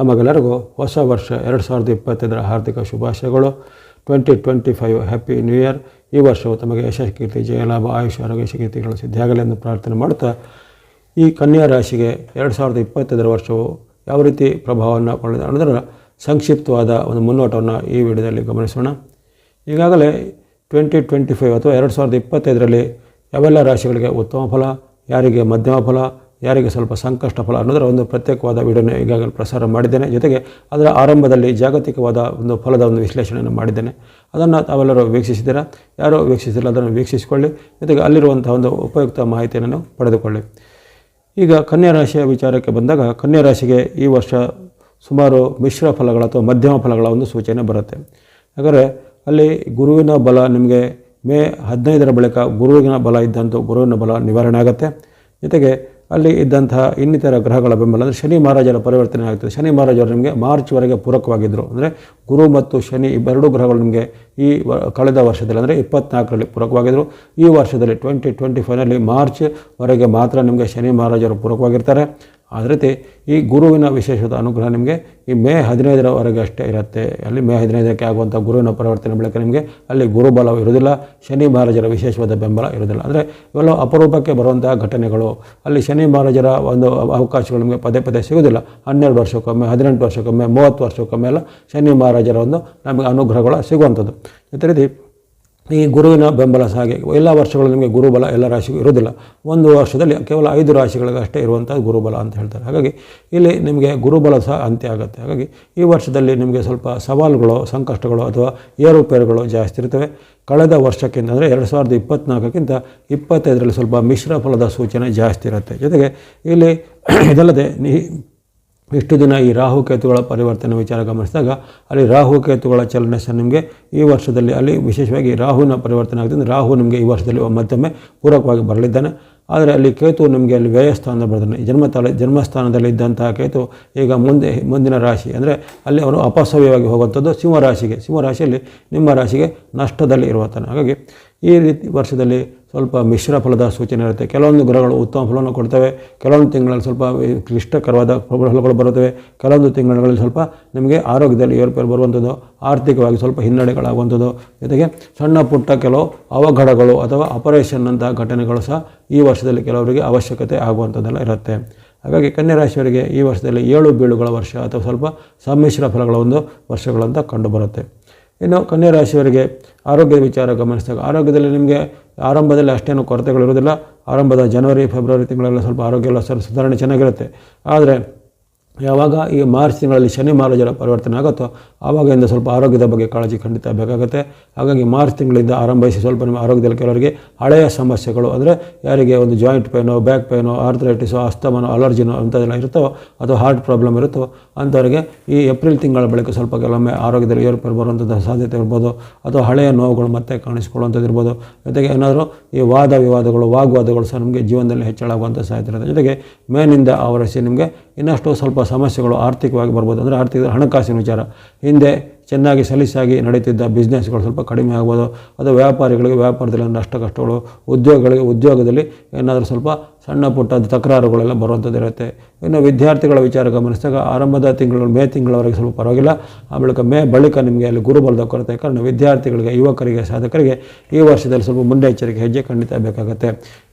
ತಮಗೆಲ್ಲರಿಗೂ ಹೊಸ ವರ್ಷ ಎರಡು ಸಾವಿರದ ಇಪ್ಪತ್ತೈದರ ಹಾರ್ದಿಕ ಶುಭಾಶಯಗಳು. Twenty twenty five happy new year. ಈ ವರ್ಷವು ತಮಗೆ ಯಶಸ್ಕೀರ್ತಿ ಜಯಲಾಭ, ಆಯುಷ್, ಆರೋಗ್ಯ ಕೀರ್ತಿಗಳು ಸಿದ್ಧಿಯಾಗಲಿ ಎಂದು ಪ್ರಾರ್ಥನೆ ಮಾಡುತ್ತಾ, ಈ ಕನ್ಯಾ ರಾಶಿಗೆ ಎರಡು ಸಾವಿರದ ಇಪ್ಪತ್ತೈದರ ವರ್ಷವು ಯಾವ ರೀತಿ ಪ್ರಭಾವವನ್ನು ಪಡೆದ ಅನ್ನೋದರ ಸಂಕ್ಷಿಪ್ತವಾದ ಒಂದು ಮುನ್ನೋಟವನ್ನು ಈ ವಿಡಿಯೋದಲ್ಲಿ ಗಮನಿಸೋಣ. ಈಗಾಗಲೇ ಟ್ವೆಂಟಿ ಟ್ವೆಂಟಿ ಫೈವ್ ಅಥವಾ ಎರಡು ಸಾವಿರದ ಇಪ್ಪತ್ತೈದರಲ್ಲಿ ಯಾವೆಲ್ಲ ರಾಶಿಗಳಿಗೆ ಉತ್ತಮ ಫಲ, ಯಾರಿಗೆ ಮಧ್ಯಮ ಫಲ ಯಾರಿಗೆ ಸ್ವಲ್ಪ ಸಂಕಷ್ಟ ಫಲ ಅನ್ನೋದರ ಒಂದು ಪ್ರತ್ಯೇಕವಾದ ವಿಡಿಯೋನ ಈಗಾಗಲೇ ಪ್ರಸಾರ ಮಾಡಿದ್ದೇನೆ. ಜೊತೆಗೆ ಅದರ ಆರಂಭದಲ್ಲಿ ಜಾಗತಿಕವಾದ ಒಂದು ಫಲದ ಒಂದು ವಿಶ್ಲೇಷಣೆಯನ್ನು ಮಾಡಿದ್ದೇನೆ. ಅದನ್ನು ತಾವೆಲ್ಲರೂ ವೀಕ್ಷಿಸಿದ್ದೀರಾ? ಯಾರೋ ವೀಕ್ಷಿಸಿಲ್ಲ, ಅದನ್ನು ವೀಕ್ಷಿಸಿಕೊಳ್ಳಿ. ಜೊತೆಗೆ ಅಲ್ಲಿರುವಂಥ ಒಂದು ಉಪಯುಕ್ತ ಮಾಹಿತಿಯನ್ನು ಪಡೆದುಕೊಳ್ಳಿ. ಈಗ ಕನ್ಯಾ ರಾಶಿಯ ವಿಚಾರಕ್ಕೆ ಬಂದಾಗ ಕನ್ಯಾ ರಾಶಿಗೆ ಈ ವರ್ಷ ಸುಮಾರು ಮಿಶ್ರ ಫಲಗಳ ಅಥವಾ ಮಧ್ಯಮ ಫಲಗಳ ಒಂದು ಸೂಚನೆ ಬರುತ್ತೆ. ಹಾಗಾದರೆ ಅಲ್ಲಿ ಗುರುವಿನ ಬಲ ನಿಮಗೆ ಮೇ ಹದಿನೈದರ ಬಳಿಕ ಗುರುವಿನ ಬಲ ಇದ್ದಂಥ ಗುರುವಿನ ಬಲ ನಿವಾರಣೆ ಆಗುತ್ತೆ. ಜೊತೆಗೆ ಅಲ್ಲಿ ಇದ್ದಂತಹ ಇನ್ನಿತರ ಗ್ರಹಗಳ ಬೆಂಬಲ, ಅಂದರೆ ಶನಿ ಮಹಾರಾಜರ ಪರಿವರ್ತನೆ ಆಗ್ತದೆ. ಶನಿ ಮಹಾರಾಜರು ನಿಮಗೆ ಮಾರ್ಚ್ವರೆಗೆ ಪೂರಕವಾಗಿದ್ದರು ಅಂದರೆ ಗುರು ಮತ್ತು ಶನಿ ಇವೆರಡೂ ಗ್ರಹಗಳು ನಿಮಗೆ ಈ ಕಳೆದ ವರ್ಷದಲ್ಲಿ, ಅಂದರೆ ಇಪ್ಪತ್ನಾಲ್ಕರಲ್ಲಿ ಪೂರಕವಾಗಿದ್ದರು ಈ ವರ್ಷದಲ್ಲಿ ಟ್ವೆಂಟಿ ಟ್ವೆಂಟಿ ಫೈವ್ನಲ್ಲಿ ಮಾರ್ಚ್ವರೆಗೆ ಮಾತ್ರ ನಿಮಗೆ ಶನಿ ಮಹಾರಾಜರು ಪೂರಕವಾಗಿರ್ತಾರೆ. ಅದೇ ರೀತಿ ಈ ಗುರುವಿನ ವಿಶೇಷದ ಅನುಗ್ರಹ ನಿಮಗೆ ಈ ಮೇ ಹದಿನೈದರವರೆಗೆ ಅಷ್ಟೇ ಇರುತ್ತೆ. ಅಲ್ಲಿ ಮೇ ಹದಿನೈದಕ್ಕೆ ಆಗುವಂಥ ಗುರುವಿನ ಪರಿವರ್ತನೆ ಬಳಿಕ ನಿಮಗೆ ಅಲ್ಲಿ ಗುರುಬಲ ಇರುವುದಿಲ್ಲ, ಶನಿ ಮಹಾರಾಜರ ವಿಶೇಷವಾದ ಬೆಂಬಲ ಇರುವುದಿಲ್ಲ. ಅಂದರೆ ಇವೆಲ್ಲ ಅಪರೂಪಕ್ಕೆ ಬರುವಂತಹ ಘಟನೆಗಳು. ಅಲ್ಲಿ ಶನಿ ಮಹಾರಾಜರ ಒಂದು ಅವಕಾಶಗಳು ನಿಮಗೆ ಪದೇ ಪದೇ ಸಿಗುವುದಿಲ್ಲ. ಹನ್ನೆರಡು ವರ್ಷಕ್ಕೊಮ್ಮೆ, ಹದಿನೆಂಟು ವರ್ಷಕ್ಕೊಮ್ಮೆ, ಮೂವತ್ತು ವರ್ಷಕ್ಕೊಮ್ಮೆ ಎಲ್ಲ ಶನಿ ಮಹಾರಾಜರ ಒಂದು ನಮಗೆ ಅನುಗ್ರಹಗಳು ಸಿಗುವಂಥದ್ದು. ಅದೇ ರೀತಿ ಈ ಗುರುವಿನ ಬೆಂಬಲ ಸಹ ಹಾಗೆ ಎಲ್ಲ ವರ್ಷಗಳು ನಿಮಗೆ ಗುರುಬಲ ಎಲ್ಲ ರಾಶಿಗೂ ಇರೋದಿಲ್ಲ ಒಂದು ವರ್ಷದಲ್ಲಿ ಕೇವಲ ಐದು ರಾಶಿಗಳಿಗಷ್ಟೇ ಇರುವಂಥ ಗುರುಬಲ ಅಂತ ಹೇಳ್ತಾರೆ. ಹಾಗಾಗಿ ಇಲ್ಲಿ ನಿಮಗೆ ಗುರುಬಲ ಸಹ ಅಂತ್ಯ ಆಗುತ್ತೆ. ಹಾಗಾಗಿ ಈ ವರ್ಷದಲ್ಲಿ ನಿಮಗೆ ಸ್ವಲ್ಪ ಸವಾಲುಗಳು, ಸಂಕಷ್ಟಗಳು ಅಥವಾ ಏರುಪೇರುಗಳು ಜಾಸ್ತಿ ಇರ್ತವೆ. ಕಳೆದ ವರ್ಷಕ್ಕಿಂತ ಅಂದರೆ ಎರಡು ಸಾವಿರದ ಇಪ್ಪತ್ತ್ನಾಲ್ಕಕ್ಕಿಂತ ಇಪ್ಪತ್ತೈದರಲ್ಲಿ ಸ್ವಲ್ಪ ಮಿಶ್ರ ಫಲದ ಸೂಚನೆ ಜಾಸ್ತಿ ಇರುತ್ತೆ. ಜೊತೆಗೆ ಇಲ್ಲಿ ಇದಲ್ಲದೆ ನೀ ಇಷ್ಟು ದಿನ ಈ ರಾಹುಕೇತುಗಳ ಪರಿವರ್ತನೆ ವಿಚಾರ ಗಮನಿಸಿದಾಗ ಅಲ್ಲಿ ರಾಹುಕೇತುಗಳ ಚಲನೆ ಸಹ ನಿಮಗೆ ಈ ವರ್ಷದಲ್ಲಿ ಅಲ್ಲಿ ವಿಶೇಷವಾಗಿ ರಾಹುವಿನ ಪರಿವರ್ತನೆ ಆಗ್ತದೆ ರಾಹು ನಿಮಗೆ ಈ ವರ್ಷದಲ್ಲಿ ಮತ್ತೊಮ್ಮೆ ಪೂರಕವಾಗಿ ಬರಲಿದ್ದಾನೆ. ಆದರೆ ಅಲ್ಲಿ ಕೇತು ನಿಮಗೆ ಅಲ್ಲಿ ವ್ಯಯಸ್ಥಾನದ ಬರ್ತಾನೆ ಜನ್ಮ ತಲೆ ಜನ್ಮಸ್ಥಾನದಲ್ಲಿ ಇದ್ದಂತಹ ಕೇತು ಈಗ ಮುಂದೆ, ಮುಂದಿನ ರಾಶಿ. ಅಂದರೆ ಅಲ್ಲಿ ಅವನು ಅಪಸವ್ಯವಾಗಿ ಹೋಗುವಂಥದ್ದು ಸಿಂಹರಾಶಿಗೆ. ಸಿಂಹರಾಶಿಯಲ್ಲಿ ನಿಮ್ಮ ರಾಶಿಗೆ ನಷ್ಟದಲ್ಲಿ ಇರುವಂತಾನೆ. ಹಾಗಾಗಿ ಈ ರೀತಿ ವರ್ಷದಲ್ಲಿ ಸ್ವಲ್ಪ ಮಿಶ್ರ ಫಲದ ಸೂಚನೆ ಇರುತ್ತೆ. ಕೆಲವೊಂದು ಗ್ರಹಗಳು ಉತ್ತಮ ಫಲವನ್ನು ಕೊಡ್ತವೆ. ಕೆಲವೊಂದು ತಿಂಗಳಲ್ಲಿ ಸ್ವಲ್ಪ ಕ್ಲಿಷ್ಟಕರವಾದ ಫಲಗಳು ಬರುತ್ತವೆ. ಕೆಲವೊಂದು ತಿಂಗಳಲ್ಲಿ ಸ್ವಲ್ಪ ನಿಮಗೆ ಆರೋಗ್ಯದಲ್ಲಿ ಏರುಪೇರು ಬರುವಂಥದ್ದು, ಆರ್ಥಿಕವಾಗಿ ಸ್ವಲ್ಪ ಹಿನ್ನಡೆಗಳಾಗುವಂಥದ್ದು. ಜೊತೆಗೆ ಸಣ್ಣ ಪುಟ್ಟ ಕೆಲವು ಅವಘಡಗಳು ಅಥವಾ ಆಪರೇಷನ್ ಅಂತಹ ಘಟನೆಗಳು ಸಹ ಈ ವರ್ಷದಲ್ಲಿ ಕೆಲವರಿಗೆ ಅವಶ್ಯಕತೆ ಆಗುವಂಥದ್ದೆಲ್ಲ ಇರುತ್ತೆ. ಹಾಗಾಗಿ ಕನ್ಯಾ ರಾಶಿಯವರಿಗೆ ಈ ವರ್ಷದಲ್ಲಿ ಏಳು ಬೀಳುಗಳ ವರ್ಷ ಅಥವಾ ಸ್ವಲ್ಪ ಸಮ್ಮಿಶ್ರ ಫಲಗಳ ಒಂದು ವರ್ಷಗಳಂತ ಕಂಡುಬರುತ್ತೆ. ಇನ್ನು ಕನ್ಯಾ ರಾಶಿಯವರಿಗೆ ಆರೋಗ್ಯದ ವಿಚಾರ ಗಮನಿಸಿದಾಗ ಆರೋಗ್ಯದಲ್ಲಿ ನಿಮಗೆ ಆರಂಭದಲ್ಲಿ ಅಷ್ಟೇನು ಕೊರತೆಗಳಿರೋದಿಲ್ಲ ಆರಂಭದ ಜನವರಿ, ಫೆಬ್ರವರಿ ತಿಂಗಳೆಲ್ಲ ಸ್ವಲ್ಪ ಆರೋಗ್ಯ ಎಲ್ಲ ಸ್ವಲ್ಪ ಸುಧಾರಣೆ ಚೆನ್ನಾಗಿರುತ್ತೆ. ಆದರೆ ಯಾವಾಗ ಈ ಮಾರ್ಚ್ ತಿಂಗಳಲ್ಲಿ ಶನಿ ಮಹಾರಾಜರ ಪರಿವರ್ತನೆ ಆಗುತ್ತೋ ಆವಾಗಿಂದ ಸ್ವಲ್ಪ ಆರೋಗ್ಯದ ಬಗ್ಗೆ ಕಾಳಜಿ ಖಂಡಿತ ಬೇಕಾಗುತ್ತೆ. ಹಾಗಾಗಿ ಮಾರ್ಚ್ ತಿಂಗಳಿಂದ ಆರಂಭಿಸಿ ಸ್ವಲ್ಪ ನಿಮ್ಮ ಆರೋಗ್ಯದಲ್ಲಿ ಕೆಲವರಿಗೆ ಹಳೆಯ ಸಮಸ್ಯೆಗಳು ಅಂದರೆ ಯಾರಿಗೆ ಒಂದು ಜಾಯಿಂಟ್ ಪೇನೋ ಬ್ಯಾಕ್ ಪೇನೋ ಆರ್ಥರೈಟಿಸೋ ಅಸ್ತಮನೋ ಅಲರ್ಜಿನೋ ಅಂಥದ್ದೆಲ್ಲ ಇರುತ್ತೋ ಅಥವಾ ಹಾರ್ಟ್ ಪ್ರಾಬ್ಲಮ್ ಇರುತ್ತೋ, ಅಂಥವರಿಗೆ ಈ ಏಪ್ರಿಲ್ ತಿಂಗಳ ಬಳಿಕ ಸ್ವಲ್ಪ ಕೆಲವೊಮ್ಮೆ ಆರೋಗ್ಯದಲ್ಲಿ ಏರುಪೇರು ಬರುವಂಥದ್ದು ಸಾಧ್ಯತೆ ಇರ್ಬೋದು. ಅಥವಾ ಹಳೆಯ ನೋವುಗಳು ಮತ್ತೆ ಕಾಣಿಸ್ಕೊಳ್ಳುವಂಥದ್ದು ಇರ್ಬೋದು. ಜೊತೆಗೆ ಏನಾದರೂ ಈ ವಾದ ವಿವಾದಗಳು, ವಾಗ್ವಾದಗಳು ಸಹ ನಮಗೆ ಜೀವನದಲ್ಲಿ ಹೆಚ್ಚಳಾಗುವಂಥ ಸಾಧ್ಯತೆ ಇರುತ್ತೆ. ಜೊತೆಗೆ ಮೇನಿಂದ ಆವರಿಸಿ ನಿಮಗೆ ಇನ್ನಷ್ಟು ಸ್ವಲ್ಪ ಸಮಸ್ಯೆಗಳು ಆರ್ಥಿಕವಾಗಿ ಬರ್ಬೋದು. ಅಂದರೆ ಆರ್ಥಿಕ ಹಣಕಾಸಿನ ವಿಚಾರ. ಹಿಂದೆ ಚೆನ್ನಾಗಿ ಸಲೀಸಾಗಿ ನಡೀತಿದ್ದ ಬಿಸ್ನೆಸ್ಗಳು ಸ್ವಲ್ಪ ಕಡಿಮೆ ಆಗ್ಬೋದು. ಅಥವಾ ವ್ಯಾಪಾರಿಗಳಿಗೆ ವ್ಯಾಪಾರದಲ್ಲಿ ನಷ್ಟ ಕಷ್ಟಗಳು, ಉದ್ಯೋಗಗಳಿಗೆ, ಉದ್ಯೋಗದಲ್ಲಿ ಏನಾದರೂ ಸ್ವಲ್ಪ ಸಣ್ಣ ಪುಟ್ಟ ತಕರಾರುಗಳೆಲ್ಲ ಬರುವಂಥದ್ದು ಇರುತ್ತೆ ಇನ್ನು ವಿದ್ಯಾರ್ಥಿಗಳ ವಿಚಾರ ಗಮನಿಸಿದಾಗ ಆರಂಭದ ತಿಂಗಳು, ಮೇ ತಿಂಗಳವರೆಗೆ ಸ್ವಲ್ಪ ಪರವಾಗಿಲ್ಲ. ಆ ಬಳಿಕ ಮೇ ಬಳಿಕ ನಿಮಗೆ ಅಲ್ಲಿ ಗುರುಬಲದ ಕೊರತೆ. ಕಾರಣ ವಿದ್ಯಾರ್ಥಿಗಳಿಗೆ, ಯುವಕರಿಗೆ, ಸಾಧಕರಿಗೆ ಈ ವರ್ಷದಲ್ಲಿ ಸ್ವಲ್ಪ ಮುನ್ನೆಚ್ಚರಿಕೆ ಹೆಜ್ಜೆ ಖಂಡಿತ ಬೇಕಾಗುತ್ತೆ.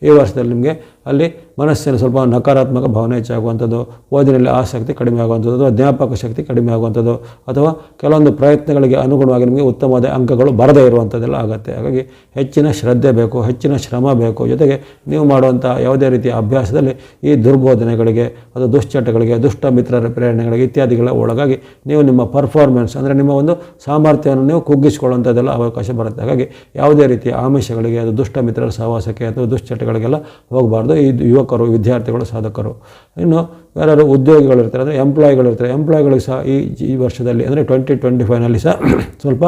ಈ ವರ್ಷದಲ್ಲಿ ನಿಮಗೆ ಅಲ್ಲಿ ಮನಸ್ಸಿನ ಸ್ವಲ್ಪ ನಕಾರಾತ್ಮಕ ಭಾವನೆ ಹೆಚ್ಚಾಗುವಂಥದ್ದು, ಓದಿನಲ್ಲಿ ಆಸಕ್ತಿ ಕಡಿಮೆ ಆಗುವಂಥದ್ದು ಅಥವಾ ಜ್ಞಾಪಕ ಶಕ್ತಿ ಕಡಿಮೆ ಆಗುವಂಥದ್ದು ಅಥವಾ ಕೆಲವೊಂದು ಪ್ರಯತ್ನಗಳಿಗೆ ಅನುಗುಣವಾಗಿ ನಿಮಗೆ ಉತ್ತಮವಾದ ಅಂಕಗಳು ಬರದೇ ಇರುವಂಥದ್ದೆಲ್ಲ ಆಗುತ್ತೆ. ಹಾಗಾಗಿ ಹೆಚ್ಚಿನ ಶ್ರದ್ಧೆ ಬೇಕು, ಹೆಚ್ಚಿನ ಶ್ರಮ ಬೇಕು. ಜೊತೆಗೆ ನೀವು ಮಾಡುವಂಥ ಯಾವುದೇ ರೀತಿಯ ಅಭ್ಯಾಸದಲ್ಲಿ ಈ ದುರ್ಬೋಧನೆಗಳಿಗೆ ಅದು ದುಶ್ಚಟಗಳಿಗೆ, ದುಷ್ಟ ಮಿತ್ರರ ಪ್ರೇರಣೆಗಳಿಗೆ ಇತ್ಯಾದಿಗಳ ಒಳಗಾಗಿ ನೀವು ನಿಮ್ಮ ಪರ್ಫಾರ್ಮೆನ್ಸ್ ಅಂದರೆ ನಿಮ್ಮ ಒಂದು ಸಾಮರ್ಥ್ಯವನ್ನು ನೀವು ಕುಗ್ಗಿಸಿಕೊಳ್ಳುವಂಥದ್ದೆಲ್ಲ ಅವಕಾಶ ಬರುತ್ತೆ. ಹಾಗಾಗಿ ಯಾವುದೇ ರೀತಿಯ ಆಮಿಷಗಳಿಗೆ, ಅದು ದುಷ್ಟ ಮಿತ್ರರ ಸಹವಾಸಕ್ಕೆ ಅಥವಾ ದುಶ್ಚಟಗಳಿಗೆಲ್ಲ ಹೋಗಬಾರ್ದು. ಈ ಯುವಕರು, ವಿದ್ಯಾರ್ಥಿಗಳು, ಸಾಧಕರು. ಇನ್ನು ಯಾರು ಉದ್ಯೋಗಿಗಳಿರ್ತಾರೆ ಅಂದರೆ ಎಂಪ್ಲಾಯಿಗಳಿರ್ತಾರೆ ಎಂಪ್ಲಾಯಿಗಳಿಗೆ ಸಹ ಈ ಈ ವರ್ಷದಲ್ಲಿ ಅಂದರೆ ಟ್ವೆಂಟಿ ಟ್ವೆಂಟಿ ಫೈವ್ನಲ್ಲಿ ಸಹ ಸ್ವಲ್ಪ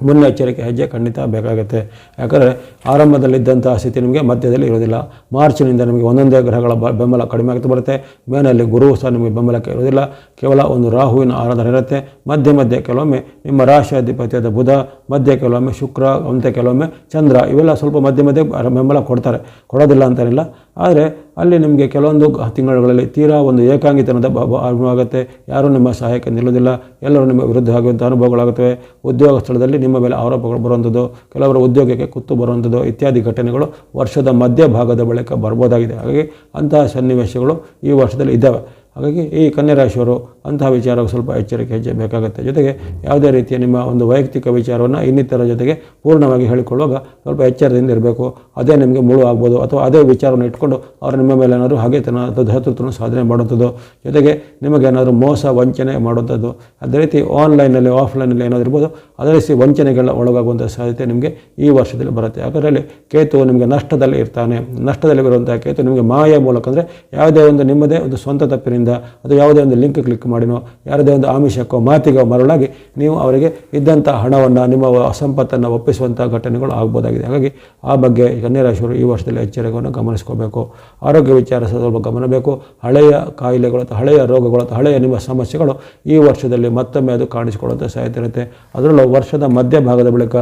ಮುನ್ನೆಚ್ಚರಿಕೆ ಹೆಜ್ಜೆ ಖಂಡಿತ ಬೇಕಾಗುತ್ತೆ. ಯಾಕಂದರೆ ಆರಂಭದಲ್ಲಿದ್ದಂಥ ಸ್ಥಿತಿ ನಿಮಗೆ ಮಧ್ಯದಲ್ಲಿ ಇರೋದಿಲ್ಲ ಮಾರ್ಚ್ನಿಂದ ನಿಮಗೆ ಒಂದೊಂದೇ ಗ್ರಹಗಳ ಬೆಂಬಲ ಕಡಿಮೆ ಆಗ್ತಾ ಬರುತ್ತೆ. ಮೇನಲ್ಲಿ ಗುರು ಸಹ ನಿಮಗೆ ಬೆಂಬಲಕ್ಕೆ ಇರೋದಿಲ್ಲ ಕೇವಲ ಒಂದು ರಾಹುವಿನ ಆರಾಧನೆ ಇರುತ್ತೆ. ಮಧ್ಯೆ ಮಧ್ಯೆ ಕೆಲವೊಮ್ಮೆ ನಿಮ್ಮ ರಾಶಿ ಅಧಿಪತಿಯಾದ ಬುಧ, ಮಧ್ಯೆ ಕೆಲವೊಮ್ಮೆ ಶುಕ್ರ ಅಂತೆ ಕೆಲವೊಮ್ಮೆ ಚಂದ್ರ, ಇವೆಲ್ಲ ಸ್ವಲ್ಪ ಮಧ್ಯ ಮಧ್ಯೆ ಬೆಂಬಲ ಕೊಡ್ತಾರೆ. ಕೊಡೋದಿಲ್ಲ ಅಂತೇನಿಲ್ಲ. ಆದರೆ ಅಲ್ಲಿ ನಿಮಗೆ ಕೆಲವೊಂದು ತಿಂಗಳುಗಳಲ್ಲಿ ತೀರಾ ಒಂದು ಏಕಾಂಗಿತನದ ಅನುಭವ ಆಗುತ್ತೆ ಯಾರೂ ನಿಮ್ಮ ಸಹಾಯಕ್ಕೆ ನಿಲ್ಲೋದಿಲ್ಲ ಎಲ್ಲರೂ ನಿಮ್ಮ ವಿರುದ್ಧ ಆಗುವಂಥ ಅನುಭವಗಳಾಗುತ್ತವೆ. ಉದ್ಯೋಗ ಸ್ಥಳದಲ್ಲಿ ನಿಮ್ಮ ಮೇಲೆ ಆರೋಪಗಳು ಬರುವಂಥದ್ದು ಕೆಲವರ ಉದ್ಯೋಗಕ್ಕೆ ಕುತ್ತು ಬರುವಂಥದ್ದು ಇತ್ಯಾದಿ ಘಟನೆಗಳು ವರ್ಷದ ಮಧ್ಯಭಾಗದ ಬಳಿಕ ಬರ್ಬೋದಾಗಿದೆ. ಹಾಗಾಗಿ ಅಂತಹ ಸನ್ನಿವೇಶಗಳು ಈ ವರ್ಷದಲ್ಲಿ ಇದ್ದಾವೆ. ಹಾಗಾಗಿ ಈ ಕನ್ಯರಾಶಿಯವರು ಅಂತಹ ವಿಚಾರಕ್ಕೆ ಸ್ವಲ್ಪ ಎಚ್ಚರಿಕೆ ಹೆಜ್ಜೆ ಬೇಕಾಗುತ್ತೆ. ಜೊತೆಗೆ ಯಾವುದೇ ರೀತಿಯ ನಿಮ್ಮ ಒಂದು ವೈಯಕ್ತಿಕ ವಿಚಾರವನ್ನು ಇನ್ನಿತರ ಜೊತೆಗೆ ಪೂರ್ಣವಾಗಿ ಹೇಳಿಕೊಳ್ಳುವಾಗ ಸ್ವಲ್ಪ ಎಚ್ಚರದಿಂದ ಇರಬೇಕು. ಅದೇ ನಿಮಗೆ ಮುಳು ಆಗ್ಬೋದು ಅಥವಾ ಅದೇ ವಿಚಾರವನ್ನು ಇಟ್ಕೊಂಡು ಅವರು ನಿಮ್ಮ ಮೇಲೆ ಏನಾದರೂ ಹಾಗೆತನ ತನ್ನ ಹತೃತ್ವನ ಸಾಧನೆ ಮಾಡುವಂಥದ್ದು ಜೊತೆಗೆ ನಿಮಗೇನಾದರೂ ಮೋಸ, ವಂಚನೆ ಮಾಡುವಂಥದ್ದು ಅದೇ ರೀತಿ ಆನ್ಲೈನಲ್ಲಿ ಆಫ್ಲೈನಲ್ಲಿ ಏನಾದರೂ ಇರ್ಬೋದು ಅದೇ ರೀತಿ ವಂಚನೆಗಳ ಒಳಗಾಗುವಂಥ ಸಾಧ್ಯತೆ ನಿಮಗೆ ಈ ವರ್ಷದಲ್ಲಿ ಬರುತ್ತೆ. ಯಾಕಂದರೆ ಕೇತು ನಿಮಗೆ ನಷ್ಟದಲ್ಲಿ ಇರ್ತಾನೆ. ನಷ್ಟದಲ್ಲಿ ಬರುವಂಥ ಕೇತು ನಿಮಗೆ ಮಾಯ ಮೂಲಕ ಅಂದರೆ ಯಾವುದೇ ಒಂದು ನಿಮ್ಮದೇ ಒಂದು ಸ್ವಂತ ತಪ್ಪಿನಿಂದ ಅಥವಾ ಯಾವುದೇ ಒಂದು ಲಿಂಕ್ ಕ್ಲಿಕ್ ಮಾಡಿನೋ ಯಾರದೇ ಒಂದು ಆಮಿಷಕ್ಕೋ ಮಾತಿಗೋ ಮರಳಾಗಿ ನೀವು ಅವರಿಗೆ ಇದ್ದಂಥ ಹಣವನ್ನು, ನಿಮ್ಮ ಸಂಪತ್ತನ್ನು ಒಪ್ಪಿಸುವಂಥ ಘಟನೆಗಳು ಆಗ್ಬೋದಾಗಿದೆ. ಹಾಗಾಗಿ ಆ ಬಗ್ಗೆ ಕನ್ಯಾ ರಾಶಿಯವರು ಈ ವರ್ಷದಲ್ಲಿ ಎಚ್ಚರಿಕೆಯನ್ನು ಗಮನಿಸ್ಕೋಬೇಕು. ಆರೋಗ್ಯ ವಿಚಾರ ಸ್ವಲ್ಪ ಗಮನ ಬೇಕು ಹಳೆಯ ಕಾಯಿಲೆಗಳು ಅಥವಾ ಹಳೆಯ ರೋಗಗಳು ಅಥವಾ ಹಳೆಯ ನಿಮ್ಮ ಸಮಸ್ಯೆಗಳು ಈ ವರ್ಷದಲ್ಲಿ ಮತ್ತೊಮ್ಮೆ ಅದು ಕಾಣಿಸಿಕೊಳ್ಳುವಂಥ ಸಾಧ್ಯತೆ ಇರುತ್ತೆ. ಅದರಲ್ಲೂ ವರ್ಷದ ಮಧ್ಯಭಾಗದ ಬಳಿಕ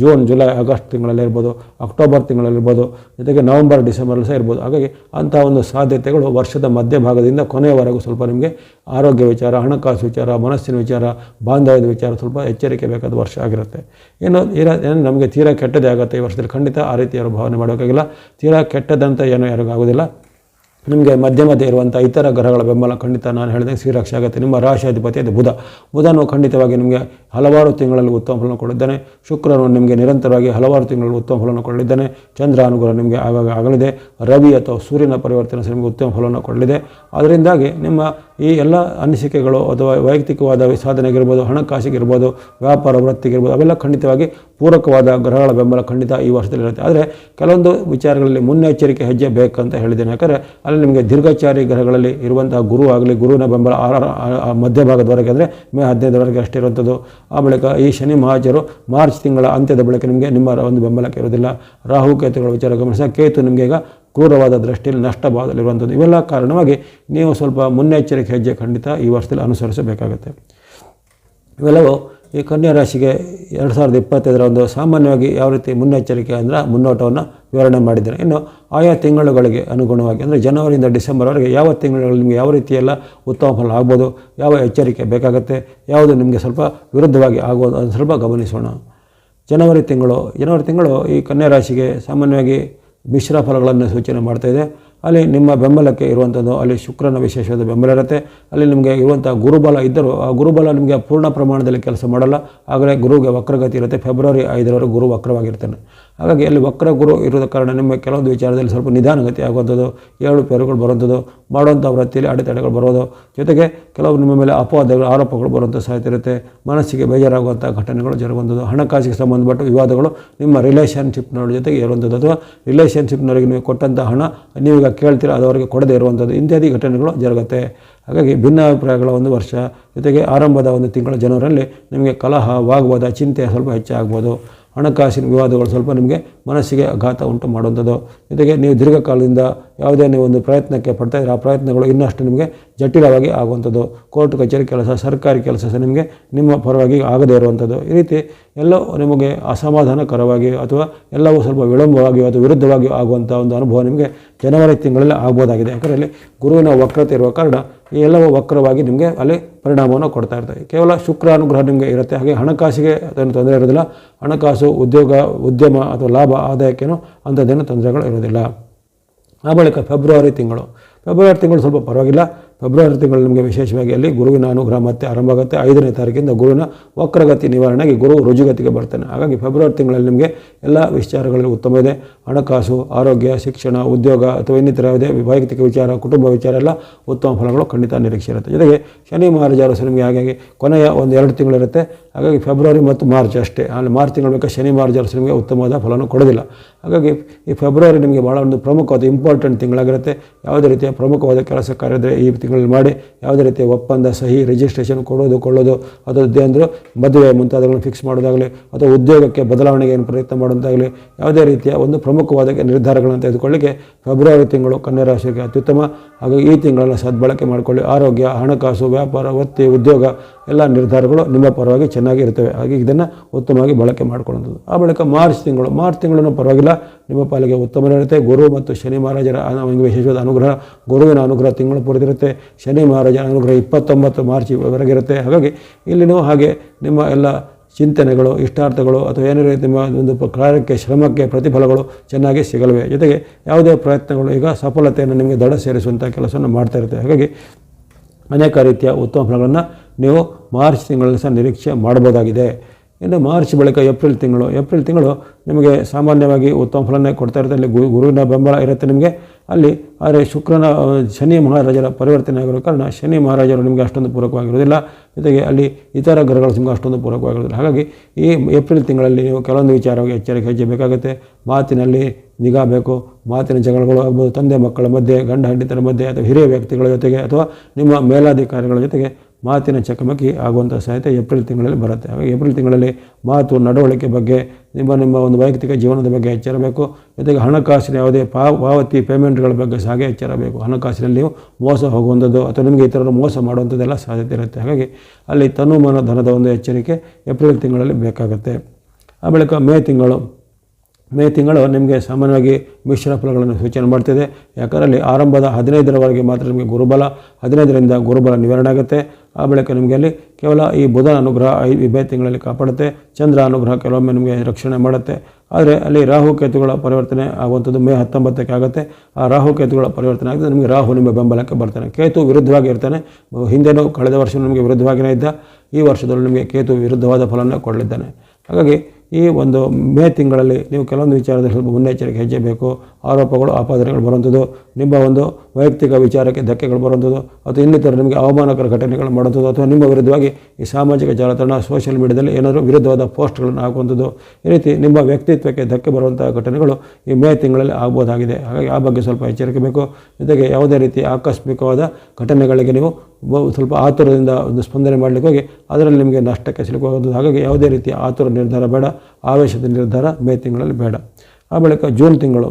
ಜೂನ್, ಜುಲೈ, ಆಗಸ್ಟ್ ತಿಂಗಳಲ್ಲಿ ಇರ್ಬೋದು, ಅಕ್ಟೋಬರ್ ತಿಂಗಳಲ್ಲಿರ್ಬೋದು ಜೊತೆಗೆ ನವೆಂಬರ್, ಡಿಸೆಂಬರ್ ಸಹ ಇರ್ಬೋದು. ಹಾಗಾಗಿ ಅಂತಹ ಒಂದು ಸಾಧ್ಯತೆಗಳು ವರ್ಷದ ಮಧ್ಯಭಾಗದಿಂದ ಕೊನೆಯವರೆಗೂ ಸ್ವಲ್ಪ ನಿಮಗೆ ಆರೋಗ್ಯ ವಿಚಾರ, ಹಣಕಾಸು ವಿಚಾರ, ಮನಸ್ಸಿನ ವಿಚಾರ, ಬಾಂಧವ್ಯದ ವಿಚಾರ ಸ್ವಲ್ಪ ಎಚ್ಚರಿಕೆ ಬೇಕಾದ ವರ್ಷ ಆಗಿರುತ್ತೆ. ಏನು ಇರೋ ಏನು ನಮಗೆ ತೀರಾ ಕೆಟ್ಟದೇ ಆಗುತ್ತೆ ಈ ವರ್ಷದಲ್ಲಿ. ಖಂಡಿತ ಆ ರೀತಿ ಯಾರು ಭಾವನೆ ಮಾಡೋಕ್ಕಾಗಿಲ್ಲ. ತೀರಾ ಕೆಟ್ಟದಂತ ಏನೂ ಯಾರಿಗೂ ಆಗೋದಿಲ್ಲ. ನಿಮಗೆ ಮಧ್ಯ ಮಧ್ಯೆ ಇರುವಂಥ ಇತರ ಗ್ರಹಗಳ ಬೆಂಬಲ ಖಂಡಿತ ನಾನು ಹೇಳಿದಾಗ ಶ್ರೀರಕ್ಷೆ ಆಗುತ್ತೆ. ನಿಮ್ಮ ರಾಶಿ ಅಧಿಪತಿ ಅದು ಬುಧ. ಬುಧನು ಖಂಡಿತವಾಗಿ ನಿಮಗೆ ಹಲವಾರು ತಿಂಗಳಲ್ಲಿ ಉತ್ತಮ ಫಲವನ್ನು ಕೊಡಿದ್ದಾನೆ ಶುಕ್ರನು ನಿಮಗೆ ನಿರಂತರವಾಗಿ ಹಲವಾರು ತಿಂಗಳಲ್ಲಿ ಉತ್ತಮ ಫಲವನ್ನು ಕೊಡಲಿದ್ದಾನೆ ಚಂದ್ರ ಅನುಗ್ರಹ ನಿಮಗೆ ಆವಾಗ ಆಗಲಿದೆ. ರವಿ ಅಥವಾ ಸೂರ್ಯನ ಪರಿವರ್ತನೆ ನಿಮಗೆ ಉತ್ತಮ ಫಲವನ್ನು ಕೊಡಲಿದೆ ಅದರಿಂದಾಗಿ ನಿಮ್ಮ ಈ ಎಲ್ಲ ಅನಿಸಿಕೆಗಳು ಅಥವಾ ವೈಯಕ್ತಿಕವಾದ ಸಾಧನೆಗಿರ್ಬೋದು, ಹಣಕಾಸಿಗಿರ್ಬೋದು, ವ್ಯಾಪಾರ ವೃತ್ತಿಗಿರ್ಬೋದು, ಅವೆಲ್ಲ ಖಂಡಿತವಾಗಿ ಪೂರಕವಾದ ಗ್ರಹಗಳ ಬೆಂಬಲ ಖಂಡಿತ ಈ ವರ್ಷದಲ್ಲಿ ಇರುತ್ತೆ. ಆದರೆ ಕೆಲವೊಂದು ವಿಚಾರಗಳಲ್ಲಿ ಮುನ್ನೆಚ್ಚರಿಕೆ ಹೆಜ್ಜೆ ಬೇಕಂತ ಹೇಳಿದ್ದೇನೆ. ಯಾಕಂದರೆ ಅಲ್ಲಿ ನಿಮಗೆ ದೀರ್ಘಚಾರಿ ಗ್ರಹಗಳಲ್ಲಿ ಇರುವಂತಹ ಗುರು ಆಗಲಿ, ಗುರುವಿನ ಬೆಂಬಲ ಆರ ಮಧ್ಯಭಾಗದವರೆಗೆ ಅಂದರೆ ಮೇ ಹದಿನೈದರವರೆಗೆ ಅಷ್ಟೇ ಇರುವಂಥದ್ದು ಆ ಬಳಿಕ ಈ ಶನಿ ಮಹಾಜರು ಮಾರ್ಚ್ ತಿಂಗಳ ಅಂತ್ಯದ ಬಳಿಕ ನಿಮಗೆ ನಿಮ್ಮ ಒಂದು ಬೆಂಬಲಕ್ಕೆ ಇರೋದಿಲ್ಲ ರಾಹು ಕೇತುಗಳ ವಿಚಾರ ಗಮನಿಸಿದ ಕೇತು ನಿಮಗೆ ಈಗ ಕ್ರೂರವಾದ ದೃಷ್ಟಿಯಲ್ಲಿ ನಷ್ಟ ಇವೆಲ್ಲ ಕಾರಣವಾಗಿ ನೀವು ಸ್ವಲ್ಪ ಮುನ್ನೆಚ್ಚರಿಕೆ ಹೆಜ್ಜೆ ಖಂಡಿತ ಈ ವರ್ಷದಲ್ಲಿ ಅನುಸರಿಸಬೇಕಾಗುತ್ತೆ. ಇವೆಲ್ಲವೂ ಈ ಕನ್ಯಾ ರಾಶಿಗೆ ಎರಡು ಸಾವಿರದ ಇಪ್ಪತ್ತೈದರ ಒಂದು ಸಾಮಾನ್ಯವಾಗಿ ಯಾವ ರೀತಿ ಮುನ್ನೆಚ್ಚರಿಕೆ ಅಂದರೆ ಮುನ್ನೋಟವನ್ನು ವಿವರಣೆ ಮಾಡಿದ್ದಾರೆ. ಇನ್ನು ಆಯಾ ತಿಂಗಳುಗಳಿಗೆ ಅನುಗುಣವಾಗಿ ಅಂದರೆ ಜನವರಿಯಿಂದ ಡಿಸೆಂಬರ್ವರೆಗೆ ಯಾವ ತಿಂಗಳುಗಳಲ್ಲಿ ನಿಮಗೆ ಯಾವ ರೀತಿಯೆಲ್ಲ ಉತ್ತಮ ಫಲ ಆಗ್ಬೋದು, ಯಾವ ಎಚ್ಚರಿಕೆ ಬೇಕಾಗುತ್ತೆ, ಯಾವುದು ನಿಮಗೆ ಸ್ವಲ್ಪ ವಿರುದ್ಧವಾಗಿ ಆಗ್ಬೋದು ಅದನ್ನು ಸ್ವಲ್ಪ ಗಮನಿಸೋಣ. ಜನವರಿ ತಿಂಗಳು ಜನವರಿ ತಿಂಗಳು ಈ ಕನ್ಯಾ ರಾಶಿಗೆ ಸಾಮಾನ್ಯವಾಗಿ ಮಿಶ್ರ ಫಲಗಳನ್ನು ಸೂಚನೆ ಮಾಡ್ತಾಯಿದೆ ಅಲ್ಲಿ ನಿಮ್ಮ ಬೆಂಬಲಕ್ಕೆ ಇರುವಂಥದ್ದು, ಅಲ್ಲಿ ಶುಕ್ರನ ವಿಶೇಷವಾದ ಬೆಂಬಲ ಇರುತ್ತೆ. ಅಲ್ಲಿ ನಿಮಗೆ ಇರುವಂಥ ಗುರುಬಲ ಇದ್ದರೂ ಆ ಗುರುಬಲ ನಿಮಗೆ ಪೂರ್ಣ ಪ್ರಮಾಣದಲ್ಲಿ ಕೆಲಸ ಮಾಡಲ್ಲ. ಆಗಲೇ ಗುರುಗೆ ವಕ್ರಗತಿ ಇರುತ್ತೆ. ಫೆಬ್ರವರಿ ಐದರವರೆಗೆ ಗುರು ವಕ್ರವಾಗಿರ್ತಾನೆ. ಹಾಗಾಗಿ ಅಲ್ಲಿ ವಕ್ರ ಗುರು ಇರೋದ ಕಾರಣ ನಿಮ್ಮ ಕೆಲವೊಂದು ವಿಚಾರದಲ್ಲಿ ಸ್ವಲ್ಪ ನಿಧಾನಗತಿ ಆಗುವಂಥದ್ದು ಏಳು ಪೇರುಗಳು ಬರುವಂಥದ್ದು, ಮಾಡುವಂಥ ವೃತ್ತಿಯಲ್ಲಿ ಅಡೆತಡೆಗಳು ಬರೋದು ಜೊತೆಗೆ ಕೆಲವು ನಿಮ್ಮ ಮೇಲೆ ಅಪವಾದಗಳು, ಆರೋಪಗಳು ಬರುವಂಥ ಸಾಧ್ಯತೆ ಇರುತ್ತೆ. ಮನಸ್ಸಿಗೆ ಬೇಜಾರಾಗುವಂಥ ಘಟನೆಗಳು ಜರುಗುವಂಥದ್ದು. ಹಣಕಾಸಿಗೆ ಸಂಬಂಧಪಟ್ಟ ವಿವಾದಗಳು, ನಿಮ್ಮ ರಿಲೇಷನ್ಶಿಪ್ನವ್ರ ಜೊತೆಗೆ ಇರುವಂಥದ್ದು. ಅಥವಾ ರಿಲೇಷನ್ಶಿಪ್ನವರಿಗೆ ನೀವು ಕೊಟ್ಟಂಥ ಹಣ ನೀವೀಗ ಕೇಳ್ತೀರ, ಅದು ಅವರಿಗೆ ಕೊಡದೇ ಇರುವಂಥದ್ದು. ಇತ್ಯಾದಿ ಘಟನೆಗಳು ಜರುಗುತ್ತೆ. ಹಾಗಾಗಿ ಭಿನ್ನಾಭಿಪ್ರಾಯಗಳ ಒಂದು ವರ್ಷ. ಜೊತೆಗೆ ಆರಂಭದ ಒಂದು ತಿಂಗಳ ಜನವರಲ್ಲಿ ನಿಮಗೆ ಕಲಹ ವಾಗ್ವಾದ ಚಿಂತೆ ಸ್ವಲ್ಪ ಹೆಚ್ಚಾಗ್ಬೋದು. ಹಣಕಾಸಿನ ವಿವಾದಗಳು ಸ್ವಲ್ಪ ನಿಮಗೆ ಮನಸ್ಸಿಗೆ ಆಘಾತ ಉಂಟು ಮಾಡುವಂಥದ್ದು. ಜೊತೆಗೆ ನೀವು ದೀರ್ಘಕಾಲದಿಂದ ಯಾವುದೇ ನೀವು ಒಂದು ಪ್ರಯತ್ನಕ್ಕೆ ಪಡ್ತಾ ಇದ್ರೆ ಆ ಪ್ರಯತ್ನಗಳು ಇನ್ನಷ್ಟು ನಿಮಗೆ ಜಟಿಲವಾಗಿ ಆಗುವಂಥದ್ದು. ಕೋರ್ಟ್, ಕಚೇರಿ ಕೆಲಸ, ಸರ್ಕಾರಿ ಕೆಲಸ ಸಹ ನಿಮಗೆ ನಿಮ್ಮ ಪರವಾಗಿ ಆಗದೇ ಇರುವಂಥದ್ದು. ಈ ರೀತಿ ಎಲ್ಲ ನಿಮಗೆ ಅಸಮಾಧಾನಕರವಾಗಿ ಅಥವಾ ಎಲ್ಲವೂ ಸ್ವಲ್ಪ ವಿಳಂಬವಾಗಿ ಅಥವಾ ವಿರುದ್ಧವಾಗಿ ಆಗುವಂಥ ಒಂದು ಅನುಭವ ನಿಮಗೆ ಜನವರಿ ತಿಂಗಳಲ್ಲಿ ಆಗ್ಬೋದಾಗಿದೆ. ಯಾಕಂದರೆ ಅಲ್ಲಿ ಗುರುವಿನ ವಕ್ರತೆ ಇರುವ ಕಾರಣ ಈ ಎಲ್ಲವೂ ವಕ್ರವಾಗಿ ನಿಮಗೆ ಅಲ್ಲಿ ಪರಿಣಾಮವನ್ನು ಕೊಡ್ತಾ ಇರ್ತದೆ ಕೇವಲ ಶುಕ್ರ ಅನುಗ್ರಹ ನಿಮಗೆ ಇರುತ್ತೆ. ಹಾಗೆ ಹಣಕಾಸಿಗೆ ಅದನ್ನು ತೊಂದರೆ ಇರೋದಿಲ್ಲ ಹಣಕಾಸು, ಉದ್ಯೋಗ, ಉದ್ಯಮ ಅಥವಾ ಲಾಭ, ಆದಾಯಕ್ಕೇನು ಅಂಥದ್ದೇನು ತೊಂದರೆಗಳು ಇರೋದಿಲ್ಲ ಆ ಬಳಿಕ ಫೆಬ್ರವರಿ ತಿಂಗಳು. ಫೆಬ್ರವರಿ ತಿಂಗಳು ಸ್ವಲ್ಪ ಪರವಾಗಿಲ್ಲ. ಫೆಬ್ರವರಿ ತಿಂಗಳು ನಿಮಗೆ ವಿಶೇಷವಾಗಿ ಅಲ್ಲಿ ಗುರುವಿನ ಅನುಗ್ರಹ ಮತ್ತೆ ಆರಂಭ ಆಗುತ್ತೆ ಐದನೇ ತಾರೀಕಿಂದ ಗುರುವಿನ ವಕ್ರಗತಿ ನಿವಾರಣೆಗೆ ಗುರು ರುಜುಗತಿಗೆ ಬರ್ತಾನೆ. ಹಾಗಾಗಿ ಫೆಬ್ರವರಿ ತಿಂಗಳಲ್ಲಿ ನಿಮಗೆ ಎಲ್ಲ ವಿಚಾರಗಳಲ್ಲಿ ಉತ್ತಮ ಇದೆ. ಹಣಕಾಸು, ಆರೋಗ್ಯ, ಶಿಕ್ಷಣ, ಉದ್ಯೋಗ ಅಥವಾ ಇನ್ನಿತರ ಯಾವುದೇ ವೈಯಕ್ತಿಕ ವಿಚಾರ, ಕುಟುಂಬ ವಿಚಾರ ಎಲ್ಲ ಉತ್ತಮ ಫಲಗಳು ಖಂಡಿತ ನಿರೀಕ್ಷೆ ಇರುತ್ತೆ. ಜೊತೆಗೆ ಶನಿ ಮಹಾರಾಜರು ಸಹ ನಿಮಗೆ ಹಾಗಾಗಿ ಕೊನೆಯ ಒಂದು ಎರಡು ತಿಂಗಳಿರುತ್ತೆ ಹಾಗಾಗಿ ಫೆಬ್ರವರಿ ಮತ್ತು ಮಾರ್ಚ್ ಅಷ್ಟೇ. ಅಲ್ಲಿ ಮಾರ್ಚ್ ತಿಂಗಳ ಬೇಕಾ ಶನಿ ಮಹಾರಾಜರು ನಿಮಗೆ ಉತ್ತಮವಾದ ಫಲವನ್ನು ಕೊಡೋದಿಲ್ಲ. ಹಾಗಾಗಿ ಈ ಫೆಬ್ರವರಿ ನಿಮಗೆ ಭಾಳ ಒಂದು ಪ್ರಮುಖವಾದ ಇಂಪಾರ್ಟೆಂಟ್ ತಿಂಗಳಾಗಿರುತ್ತೆ. ಯಾವುದೇ ರೀತಿಯ ಪ್ರಮುಖವಾದ ಕೆಲಸ ಕಾರ್ಯದ ಈ ತಿಂಗಳು ಮಾಡಿ ಯಾವುದೇ ರೀತಿಯ ಒಪ್ಪಂದ, ಸಹಿ ರಿಜಿಸ್ಟ್ರೇಷನ್ ಕೊಡೋದು, ಕೊಳ್ಳೋದು ಅದು ಅಂದರೆ ಮದುವೆ ಮುಂತಾದವುಗಳನ್ನು ಫಿಕ್ಸ್ ಮಾಡೋದಾಗಲಿ ಅಥವಾ ಉದ್ಯೋಗಕ್ಕೆ ಬದಲಾವಣೆಗೆ ಪ್ರಯತ್ನ ಮಾಡೋದಾಗಲಿ ಯಾವುದೇ ರೀತಿಯ ಒಂದು ಪ್ರಮುಖವಾದ ನಿರ್ಧಾರಗಳನ್ನು ತೆಗೆದುಕೊಳ್ಳಿಕ್ಕೆ ಫೆಬ್ರವರಿ ತಿಂಗಳು ಕನ್ಯಾ ರಾಶಿಗೆ ಅತ್ಯುತ್ತಮ. ಹಾಗೂ ಈ ತಿಂಗಳನ್ನು ಸದ್ಬಳಕೆ ಮಾಡಿಕೊಳ್ಳಿ. ಆರೋಗ್ಯ, ಹಣಕಾಸು, ವ್ಯಾಪಾರ ವೃತ್ತಿ ಉದ್ಯೋಗ ಎಲ್ಲ ನಿರ್ಧಾರಗಳು ನಿಮ್ಮ ಪರವಾಗಿ ಚೆನ್ನಾಗಿ ಇರ್ತವೆ. ಹಾಗೆ ಇದನ್ನು ಉತ್ತಮವಾಗಿ ಬಳಕೆ ಮಾಡ್ಕೊಳ್ಳೋದು. ಆ ಬಳಿಕ ಮಾರ್ಚ್ ತಿಂಗಳು, ಮಾರ್ಚ್ ತಿಂಗಳನ್ನು ಪರವಾಗಿಲ್ಲ, ನಿಮ್ಮ ಪಾಲಿಗೆ ಉತ್ತಮವಿರುತ್ತೆ ಗುರು ಮತ್ತು ಶನಿ ಮಹಾರಾಜರ ವಿಶೇಷವಾದ ಅನುಗ್ರಹ, ಗುರುವಿನ ಅನುಗ್ರಹ ತಿಂಗಳು ಪಡೆದಿರುತ್ತೆ. ಶನಿ ಮಹಾರಾಜರ ಅನುಗ್ರಹ ಇಪ್ಪತ್ತೊಂಬತ್ತು ಮಾರ್ಚ್ ವರೆಗಿರುತ್ತೆ ಹಾಗಾಗಿ ಇಲ್ಲಿನೂ ಹಾಗೆ ನಿಮ್ಮ ಎಲ್ಲ ಚಿಂತನೆಗಳು, ಇಷ್ಟಾರ್ಥಗಳು ಅಥವಾ ಏನೇ ರೀತಿ ನಿಮ್ಮ ಒಂದು ಕಾರ್ಯಕ್ಕೆ, ಶ್ರಮಕ್ಕೆ ಪ್ರತಿಫಲಗಳು ಚೆನ್ನಾಗಿ ಸಿಗಲಿವೆ. ಜೊತೆಗೆ ಯಾವುದೇ ಪ್ರಯತ್ನಗಳು ಈಗ ಸಫಲತೆಯನ್ನು ನಿಮಗೆ ದಡ ಸೇರಿಸುವಂಥ ಕೆಲಸವನ್ನು ಮಾಡ್ತಾ ಇರುತ್ತೆ. ಹಾಗಾಗಿ ಅನೇಕ ರೀತಿಯ ಉತ್ತಮ ಫಲಗಳನ್ನು ನೀವು ಮಾರ್ಚ್ ತಿಂಗಳಲ್ಲಿ ಸಹ ನಿರೀಕ್ಷೆ ಮಾಡ್ಬೋದಾಗಿದೆ ಇನ್ನು ಮಾರ್ಚ್ ಬಳಿಕ ಏಪ್ರಿಲ್ ತಿಂಗಳು ಏಪ್ರಿಲ್ ತಿಂಗಳು ನಿಮಗೆ ಸಾಮಾನ್ಯವಾಗಿ ಉತ್ತಮ ಫಲನೇ ಕೊಡ್ತಾ ಇರುತ್ತೆ. ಅಲ್ಲಿ ಗುರುವಿನ ಬೆಂಬಲ ಇರುತ್ತೆ ನಿಮಗೆ. ಅಲ್ಲಿ ಆದರೆ ಶುಕ್ರನ, ಶನಿ ಮಹಾರಾಜರ ಪರಿವರ್ತನೆ ಆಗಿರೋ ಕಾರಣ ಶನಿ ಮಹಾರಾಜರು ನಿಮಗೆ ಅಷ್ಟೊಂದು ಪೂರಕವಾಗಿರೋದಿಲ್ಲ ಜೊತೆಗೆ ಅಲ್ಲಿ ಇತರ ಗ್ರಹಗಳು ನಿಮಗೆ ಅಷ್ಟೊಂದು ಪೂರಕವಾಗಿರೋದಿಲ್ಲ ಹಾಗಾಗಿ ಈ ಏಪ್ರಿಲ್ ತಿಂಗಳಲ್ಲಿ ನೀವು ಕೆಲವೊಂದು ವಿಚಾರವಾಗಿ ಎಚ್ಚರಿಕೆ ಹೆಜ್ಜೆ ಬೇಕಾಗುತ್ತೆ ಮಾತಿನಲ್ಲಿ ನಿಗಾ ಬೇಕು. ಮಾತಿನ ಜಗಳಗಳು ಆಗ್ಬೋದು. ತಂದೆ ಮಕ್ಕಳ ಮಧ್ಯೆ, ಗಂಡ, ಹೆಂಡತಿಯರ ಮಧ್ಯೆ ಅಥವಾ ಹಿರಿಯ ವ್ಯಕ್ತಿಗಳ ಜೊತೆಗೆ ಅಥವಾ ನಿಮ್ಮ ಮೇಲಾಧಿಕಾರಿಗಳ ಜೊತೆಗೆ ಮಾತಿನ ಚಕಮಕಿ ಆಗುವಂಥ ಸಾಧ್ಯತೆ ಏಪ್ರಿಲ್ ತಿಂಗಳಲ್ಲಿ ಬರುತ್ತೆ. ಹಾಗಾಗಿ ಏಪ್ರಿಲ್ ತಿಂಗಳಲ್ಲಿ ಮಾತು, ನಡವಳಿಕೆ ಬಗ್ಗೆ, ನಿಮ್ಮ ನಿಮ್ಮ ಒಂದು ವೈಯಕ್ತಿಕ ಜೀವನದ ಬಗ್ಗೆ ಎಚ್ಚರಬೇಕು. ಜೊತೆಗೆ ಹಣಕಾಸಿನ ಯಾವುದೇ ಪಾ, ಪಾವತಿ ಪೇಮೆಂಟ್ಗಳ ಬಗ್ಗೆ ಸಾಗೆ ಎಚ್ಚರಬೇಕು. ಹಣಕಾಸಿನಲ್ಲಿ ನೀವು ಮೋಸ ಹೋಗುವಂಥದ್ದು ಅಥವಾ ನಿಮಗೆ ಇತರರು ಮೋಸ ಮಾಡುವಂಥದ್ದೆಲ್ಲ ಸಾಧ್ಯತೆ ಇರುತ್ತೆ. ಹಾಗಾಗಿ ಅಲ್ಲಿ ತನುಮಾನ ಧನದ ಒಂದು ಎಚ್ಚರಿಕೆ ಏಪ್ರಿಲ್ ತಿಂಗಳಲ್ಲಿ ಬೇಕಾಗುತ್ತೆ. ಆ ಬಳಿಕ ಮೇ ತಿಂಗಳು. ಮೇ ತಿಂಗಳು ನಿಮಗೆ ಸಾಮಾನ್ಯವಾಗಿ ಮಿಶ್ರ ಫಲಗಳನ್ನು ಸೂಚನೆ ಮಾಡ್ತಿದೆ. ಯಾಕಂದರೆ ಅಲ್ಲಿ ಆರಂಭದ ಹದಿನೈದರವರೆಗೆ ಮಾತ್ರ ನಿಮಗೆ ಗುರುಬಲ, ಹದಿನೈದರಿಂದ ಗುರುಬಲ ನಿವಾರಣೆ ಆಗುತ್ತೆ. ಆ ಬಳಿಕ ನಿಮಗೆ ಅಲ್ಲಿ ಕೇವಲ ಈ ಬುಧನ ಅನುಗ್ರಹ ಐದು ಇಬ್ಬೇ ತಿಂಗಳಲ್ಲಿ ಕಾಪಾಡುತ್ತೆ. ಚಂದ್ರ ಅನುಗ್ರಹ ಕೆಲವೊಮ್ಮೆ ನಿಮಗೆ ರಕ್ಷಣೆ ಮಾಡುತ್ತೆ. ಆದರೆ ಅಲ್ಲಿ ರಾಹು ಕೇತುಗಳ ಪರಿವರ್ತನೆ ಆಗುವಂಥದ್ದು ಮೇ ಹತ್ತೊಂಬತ್ತಕ್ಕೆ ಆಗುತ್ತೆ. ಆ ರಾಹು ಕೇತುಗಳ ಪರಿವರ್ತನೆ ಆಗಿದೆ ನಿಮಗೆ ರಾಹು ನಿಮ್ಮ ಬೆಂಬಲಕ್ಕೆ ಬರ್ತಾನೆ. ಕೇತು ವಿರುದ್ಧವಾಗಿ ಇರ್ತಾನೆ. ಹಿಂದೆನೂ ಕಳೆದ ವರ್ಷ ನಿಮಗೆ ವಿರುದ್ಧವಾಗಿಯೇ ಇದ್ದ. ಈ ವರ್ಷದಲ್ಲೂ ನಿಮಗೆ ಕೇತು ವಿರುದ್ಧವಾದ ಫಲವನ್ನು ಕೊಡಲಿದ್ದಾನೆ. ಹಾಗಾಗಿ ಈ ಒಂದು ಮೇ ತಿಂಗಳಲ್ಲಿ ನೀವು ಕೆಲವೊಂದು ವಿಚಾರದಲ್ಲಿ ಸ್ವಲ್ಪ ಮುನ್ನೆಚ್ಚರಿಕೆ ಹೆಜ್ಜೆ ಬೇಕು ಆರೋಪಗಳು, ಆಪಾದನೆಗಳು ಬರುವಂಥದ್ದು, ನಿಮ್ಮ ಒಂದು ವೈಯಕ್ತಿಕ ವಿಚಾರಕ್ಕೆ ಧಕ್ಕೆಗಳು ಬರುವಂಥದ್ದು, ಅಥವಾ ಇನ್ನಿತರ ನಿಮಗೆ ಅವಮಾನಕರ ಘಟನೆಗಳು ಮಾಡುವಂಥದ್ದು, ಅಥವಾ ನಿಮ್ಮ ವಿರುದ್ಧವಾಗಿ ಈ ಸಾಮಾಜಿಕ ಜಾಲತಾಣ ಸೋಷಿಯಲ್ ಮೀಡಿಯಾದಲ್ಲಿ ಏನಾದರೂ ವಿರುದ್ಧವಾದ ಪೋಸ್ಟ್ಗಳನ್ನು ಹಾಕುವಂಥದ್ದು, ಈ ರೀತಿ ನಿಮ್ಮ ವ್ಯಕ್ತಿತ್ವಕ್ಕೆ ಧಕ್ಕೆ ಬರುವಂಥ ಘಟನೆಗಳು ಈ ಮೇ ತಿಂಗಳಲ್ಲಿ ಆಗ್ಬೋದಾಗಿದೆ. ಹಾಗಾಗಿ ಆ ಬಗ್ಗೆ ಸ್ವಲ್ಪ ಎಚ್ಚರಿಕೆ ಬೇಕು. ಜೊತೆಗೆ ಯಾವುದೇ ರೀತಿ ಆಕಸ್ಮಿಕವಾದ ಘಟನೆಗಳಿಗೆ ನೀವು ಸ್ವಲ್ಪ ಆತುರದಿಂದ ಒಂದು ಸ್ಪಂದನೆ ಮಾಡಲಿಕ್ಕೆ ಹೋಗಿ, ಅದರಲ್ಲಿ ನಿಮಗೆ ನಷ್ಟಕ್ಕೆ ಸಿಲುಕುವಂಥದ್ದು. ಹಾಗಾಗಿ ಯಾವುದೇ ರೀತಿಯ ಆತುರ ನಿರ್ಧಾರ ಬೇಡ, ಆವೇಶದ ನಿರ್ಧಾರ ಮೇ ತಿಂಗಳಲ್ಲಿ ಬೇಡ. ಆ ಬಳಿಕ ಜೂನ್ ತಿಂಗಳು.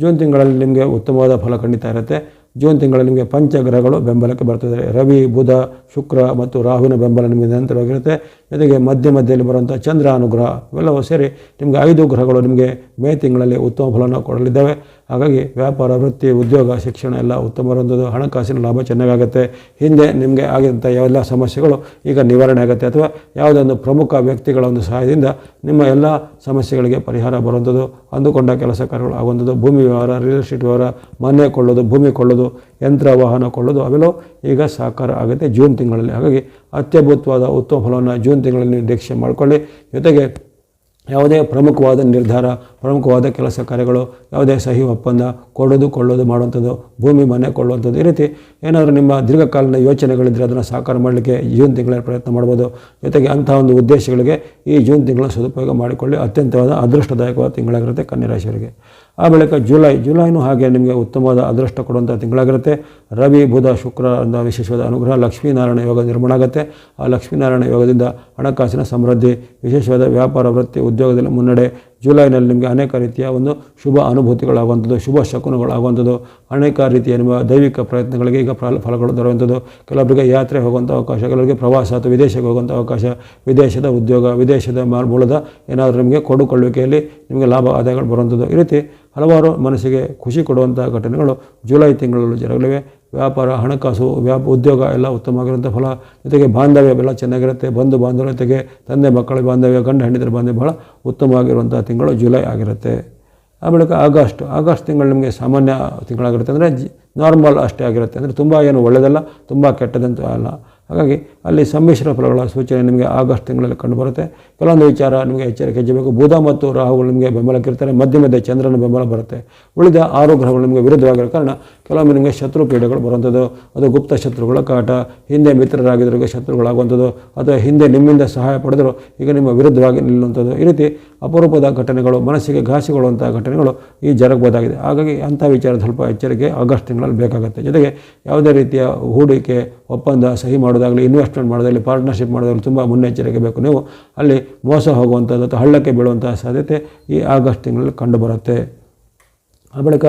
ಜೂನ್ ತಿಂಗಳಲ್ಲಿ ನಿಮಗೆ ಉತ್ತಮವಾದ ಫಲ ಖಂಡಿತ ಇರುತ್ತೆ. ಜೂನ್ ತಿಂಗಳಲ್ಲಿ ನಿಮಗೆ ಪಂಚಗ್ರಹಗಳು ಬೆಂಬಲಕ್ಕೆ ಬರ್ತದೆ. ರವಿ, ಬುಧ, ಶುಕ್ರ ಮತ್ತು ರಾಹುವಿನ ಬೆಂಬಲ ನಿಮಗೆ ನಿರಂತರವಾಗಿರುತ್ತೆ ಜೊತೆಗೆ ಮಧ್ಯ ಮಧ್ಯದಲ್ಲಿ ಬರುವಂಥ ಚಂದ್ರ ಅನುಗ್ರಹ ಇವೆಲ್ಲವೂ ಸೇರಿ ನಿಮಗೆ ಐದು ಗ್ರಹಗಳು ನಿಮಗೆ ಮೇ ತಿಂಗಳಲ್ಲಿ ಉತ್ತಮ ಫಲವನ್ನು ಕೊಡಲಿದ್ದಾವೆ. ಹಾಗಾಗಿ ವ್ಯಾಪಾರ, ವೃತ್ತಿ, ಉದ್ಯೋಗ, ಶಿಕ್ಷಣ ಎಲ್ಲ ಉತ್ತಮವಾದಂಥದ್ದು ಹಣಕಾಸಿನ ಲಾಭ ಚೆನ್ನಾಗಾಗುತ್ತೆ. ಹಿಂದೆ ನಿಮಗೆ ಆಗಿದ್ದಂಥ ಎಲ್ಲ ಸಮಸ್ಯೆಗಳು ಈಗ ನಿವಾರಣೆ ಆಗುತ್ತೆ. ಅಥವಾ ಯಾವುದೊಂದು ಪ್ರಮುಖ ವ್ಯಕ್ತಿಗಳ ಒಂದು ಸಹಾಯದಿಂದ ನಿಮ್ಮ ಎಲ್ಲ ಸಮಸ್ಯೆಗಳಿಗೆ ಪರಿಹಾರ ಬರುವಂಥದ್ದು. ಅಂದುಕೊಂಡ ಕೆಲಸ ಕಾರ್ಯಗಳು ಆಗುವಂಥದ್ದು. ಭೂಮಿ ವ್ಯವಹಾರ ರಿಯಲ್ ಎಸ್ಟೇಟ್ ವ್ಯವಹಾರ, ಮನೆ ಕೊಳ್ಳೋದು, ಭೂಮಿ ಕೊಳ್ಳೋದು ಯಂತ್ರ ವಾಹನ ಕೊಳ್ಳೋದು ಅವೆಲ್ಲವೂ ಈಗ ಸಾಕಾರ ಆಗುತ್ತೆ ಜೂನ್ ತಿಂಗಳಲ್ಲಿ. ಹಾಗಾಗಿ ಅತ್ಯದ್ಭುತವಾದ ಉತ್ತಮ ಫಲವನ್ನು ಜೂನ್ ತಿಂಗಳಲ್ಲಿ ನಿರೀಕ್ಷೆ ಮಾಡಿಕೊಳ್ಳಿ. ಜೊತೆಗೆ ಯಾವುದೇ ಪ್ರಮುಖವಾದ ನಿರ್ಧಾರ, ಪ್ರಮುಖವಾದ ಕೆಲಸ ಕಾರ್ಯಗಳು, ಯಾವುದೇ ಸಹಿ ಒಪ್ಪಂದ ಕೊಡೋದು ಕೊಳ್ಳೋದು ಮಾಡುವಂಥದ್ದು, ಭೂಮಿ ಮನೆ ಕೊಳ್ಳುವಂಥದ್ದು ಈ ರೀತಿ ಏನಾದರೂ ನಿಮ್ಮ ದೀರ್ಘಕಾಲದ ಯೋಚನೆಗಳಿದ್ದರೆ ಅದನ್ನು ಸಾಕಾರ ಮಾಡಲಿಕ್ಕೆ ಜೂನ್ ತಿಂಗಳಲ್ಲಿ ಪ್ರಯತ್ನ ಮಾಡ್ಬೋದು. ಜೊತೆಗೆ ಅಂಥ ಒಂದು ಉದ್ದೇಶಗಳಿಗೆ ಈ ಜೂನ್ ತಿಂಗಳ ಸದುಪಯೋಗ ಮಾಡಿಕೊಳ್ಳಿ. ಅತ್ಯಂತವಾದ ಅದೃಷ್ಟದಾಯಕವಾದ ತಿಂಗಳಾಗಿರುತ್ತೆ ಕನ್ಯಾ ರಾಶಿಯವರಿಗೆ ಆ ಬಳಿಕ ಜುಲೈ, ಜುಲೈನೂ ಹಾಗೆ ನಿಮಗೆ ಉತ್ತಮವಾದ ಅದೃಷ್ಟ ಕೊಡುವಂಥ ತಿಂಗಳಾಗಿರುತ್ತೆ. ರವಿ, ಬುಧ, ಶುಕ್ರ ಅಂತ ವಿಶೇಷವಾದ ಅನುಗ್ರಹ, ಲಕ್ಷ್ಮೀನಾರಾಯಣ ಯೋಗ ನಿರ್ಮಾಣ ಆಗುತ್ತೆ. ಆ ಲಕ್ಷ್ಮೀನಾರಾಯಣ ಯೋಗದಿಂದ ಹಣಕಾಸಿನ ಸಮೃದ್ಧಿ, ವಿಶೇಷವಾದ ವ್ಯಾಪಾರ, ವೃತ್ತಿ, ಉದ್ಯೋಗದಲ್ಲಿ ಮುನ್ನಡೆ, ಜುಲೈನಲ್ಲಿ ನಿಮಗೆ ಅನೇಕ ರೀತಿಯ ಒಂದು ಶುಭ ಅನುಭೂತಿಗಳಾಗುವಂಥದ್ದು, ಶುಭ ಶಕುನಗಳಾಗುವಂಥದ್ದು, ಅನೇಕ ರೀತಿಯ ನಿಮ್ಮ ದೈವಿಕ ಪ್ರಯತ್ನಗಳಿಗೆ ಈಗ ಫಲ, ಫಲಗಳು ದೊರೆಯುವಂಥದ್ದು. ಕೆಲವರಿಗೆ ಯಾತ್ರೆ ಹೋಗುವಂಥ ಅವಕಾಶ, ಕೆಲವರಿಗೆ ಪ್ರವಾಸ ಅಥವಾ ವಿದೇಶಕ್ಕೆ ಹೋಗುವಂಥ ಅವಕಾಶ, ವಿದೇಶದ ಉದ್ಯೋಗ, ವಿದೇಶದ ಮೂಲದ ಏನಾದರೂ ನಿಮಗೆ ಕೊಡುಕೊಳ್ಳುವಿಕೆಯಲ್ಲಿ ನಿಮಗೆ ಲಾಭ ಆದಾಯಗಳು ಬರುವಂಥದ್ದು. ಈ ರೀತಿ ಹಲವಾರು ಮನಸ್ಸಿಗೆ ಖುಷಿ ಕೊಡುವಂಥ ಘಟನೆಗಳು ಜುಲೈ ತಿಂಗಳಲ್ಲಿ ಜರುಗಲಿವೆ. ವ್ಯಾಪಾರ, ಹಣಕಾಸು, ವ್ಯಾಪ, ಉದ್ಯೋಗ ಎಲ್ಲ ಉತ್ತಮವಾಗಿರುವಂಥ ಫಲ. ಜೊತೆಗೆ ಬಾಂಧವ್ಯ ಎಲ್ಲ ಚೆನ್ನಾಗಿರುತ್ತೆ. ಬಂಧು ಬಾಂಧವ್ಯ ಜೊತೆಗೆ ತಂದೆ, ಮಕ್ಕಳ ಬಾಂಧವ್ಯ, ಗಂಡ ಹೆಂಡಿದ್ರ ಬಾಂಧವ್ಯ ಬಹಳ ಉತ್ತಮವಾಗಿರುವಂಥ ತಿಂಗಳು ಜುಲೈ ಆಗಿರುತ್ತೆ. ಆಮೇಲೆ ಆಗಸ್ಟ್ ಆಗಸ್ಟ್ ತಿಂಗಳು ನಿಮಗೆ ಸಾಮಾನ್ಯ ತಿಂಗಳಾಗಿರುತ್ತೆ. ಅಂದರೆ ನಾರ್ಮಲ್ ಅಷ್ಟೇ ಆಗಿರುತ್ತೆ. ಅಂದರೆ ತುಂಬ ಏನು ಒಳ್ಳೆಯದಲ್ಲ ತುಂಬ ಕೆಟ್ಟದಂತೂ ಅಲ್ಲ. ಹಾಗಾಗಿ ಅಲ್ಲಿ ಸಮ್ಮಿಶ್ರ ಫಲಗಳ ಸೂಚನೆ ನಿಮಗೆ ಆಗಸ್ಟ್ ತಿಂಗಳಲ್ಲಿ ಕಂಡುಬರುತ್ತೆ. ಕೆಲವೊಂದು ವಿಚಾರ ನಿಮಗೆ ಎಚ್ಚರಿಕೆ ಹೆಜ್ಜಬೇಕು ಬುಧ ಮತ್ತು ರಾಹುಗಳು ನಿಮಗೆ ಬೆಂಬಲಕ್ಕಿರ್ತಾರೆ ಮಧ್ಯ ಮಧ್ಯೆ ಚಂದ್ರನ ಬೆಂಬಲ ಬರುತ್ತೆ. ಉಳಿದ ಆರು ಗ್ರಹಗಳು ನಿಮಗೆ ವಿರುದ್ಧವಾಗಿರೋ ಕಾರಣ ಕೆಲವೊಮ್ಮೆ ನಿಮಗೆ ಶತ್ರು ಕ್ರೀಡೆಗಳು ಬರುವಂಥದ್ದು. ಅದು ಗುಪ್ತ ಶತ್ರುಗಳ ಕಾಟ. ಹಿಂದೆ ಮಿತ್ರರಾಗಿದ್ದವರಿಗೆ ಶತ್ರುಗಳಾಗುವಂಥದ್ದು. ಅಥವಾ ಹಿಂದೆ ನಿಮ್ಮಿಂದ ಸಹಾಯ ಪಡೆದರೂ ಈಗ ನಿಮ್ಮ ವಿರುದ್ಧವಾಗಿ ನಿಲ್ಲುವಂಥದ್ದು. ಈ ರೀತಿ ಅಪರೂಪದ ಘಟನೆಗಳು, ಮನಸ್ಸಿಗೆ ಘಾಸಿಗೊಳ್ಳುವಂಥ ಘಟನೆಗಳು ಈ ಜರಗಬಹುದಾಗಿದೆ. ಹಾಗಾಗಿ ಅಂಥ ವಿಚಾರ ಸ್ವಲ್ಪ ಎಚ್ಚರಿಕೆ ಆಗಸ್ಟ್ ತಿಂಗಳಲ್ಲಿ ಬೇಕಾಗುತ್ತೆ. ಜೊತೆಗೆ ಯಾವುದೇ ರೀತಿಯ ಹೂಡಿಕೆ, ಒಪ್ಪಂದ ಸಹಿ ಮಾಡೋದಾಗಲಿ ಇನ್ವೆಸ್ಟ್ಮೆಂಟ್ ಮಾಡೋದಾಗಲಿ ಪಾರ್ಟ್ನರ್ಶಿಪ್ ಮಾಡೋದಾಗಲಿ ತುಂಬ ಮುನ್ನೆಚ್ಚರಿಕೆ ಬೇಕು. ನೀವು ಅಲ್ಲಿ ಮೋಸ ಹೋಗುವಂಥದ್ದು ಅಥವಾ ಹಳ್ಳಕ್ಕೆ ಬೀಳುವಂಥ ಸಾಧ್ಯತೆ ಈ ಆಗಸ್ಟ್ ತಿಂಗಳಲ್ಲಿ ಕಂಡುಬರುತ್ತೆ ಆ ಬಳಿಕ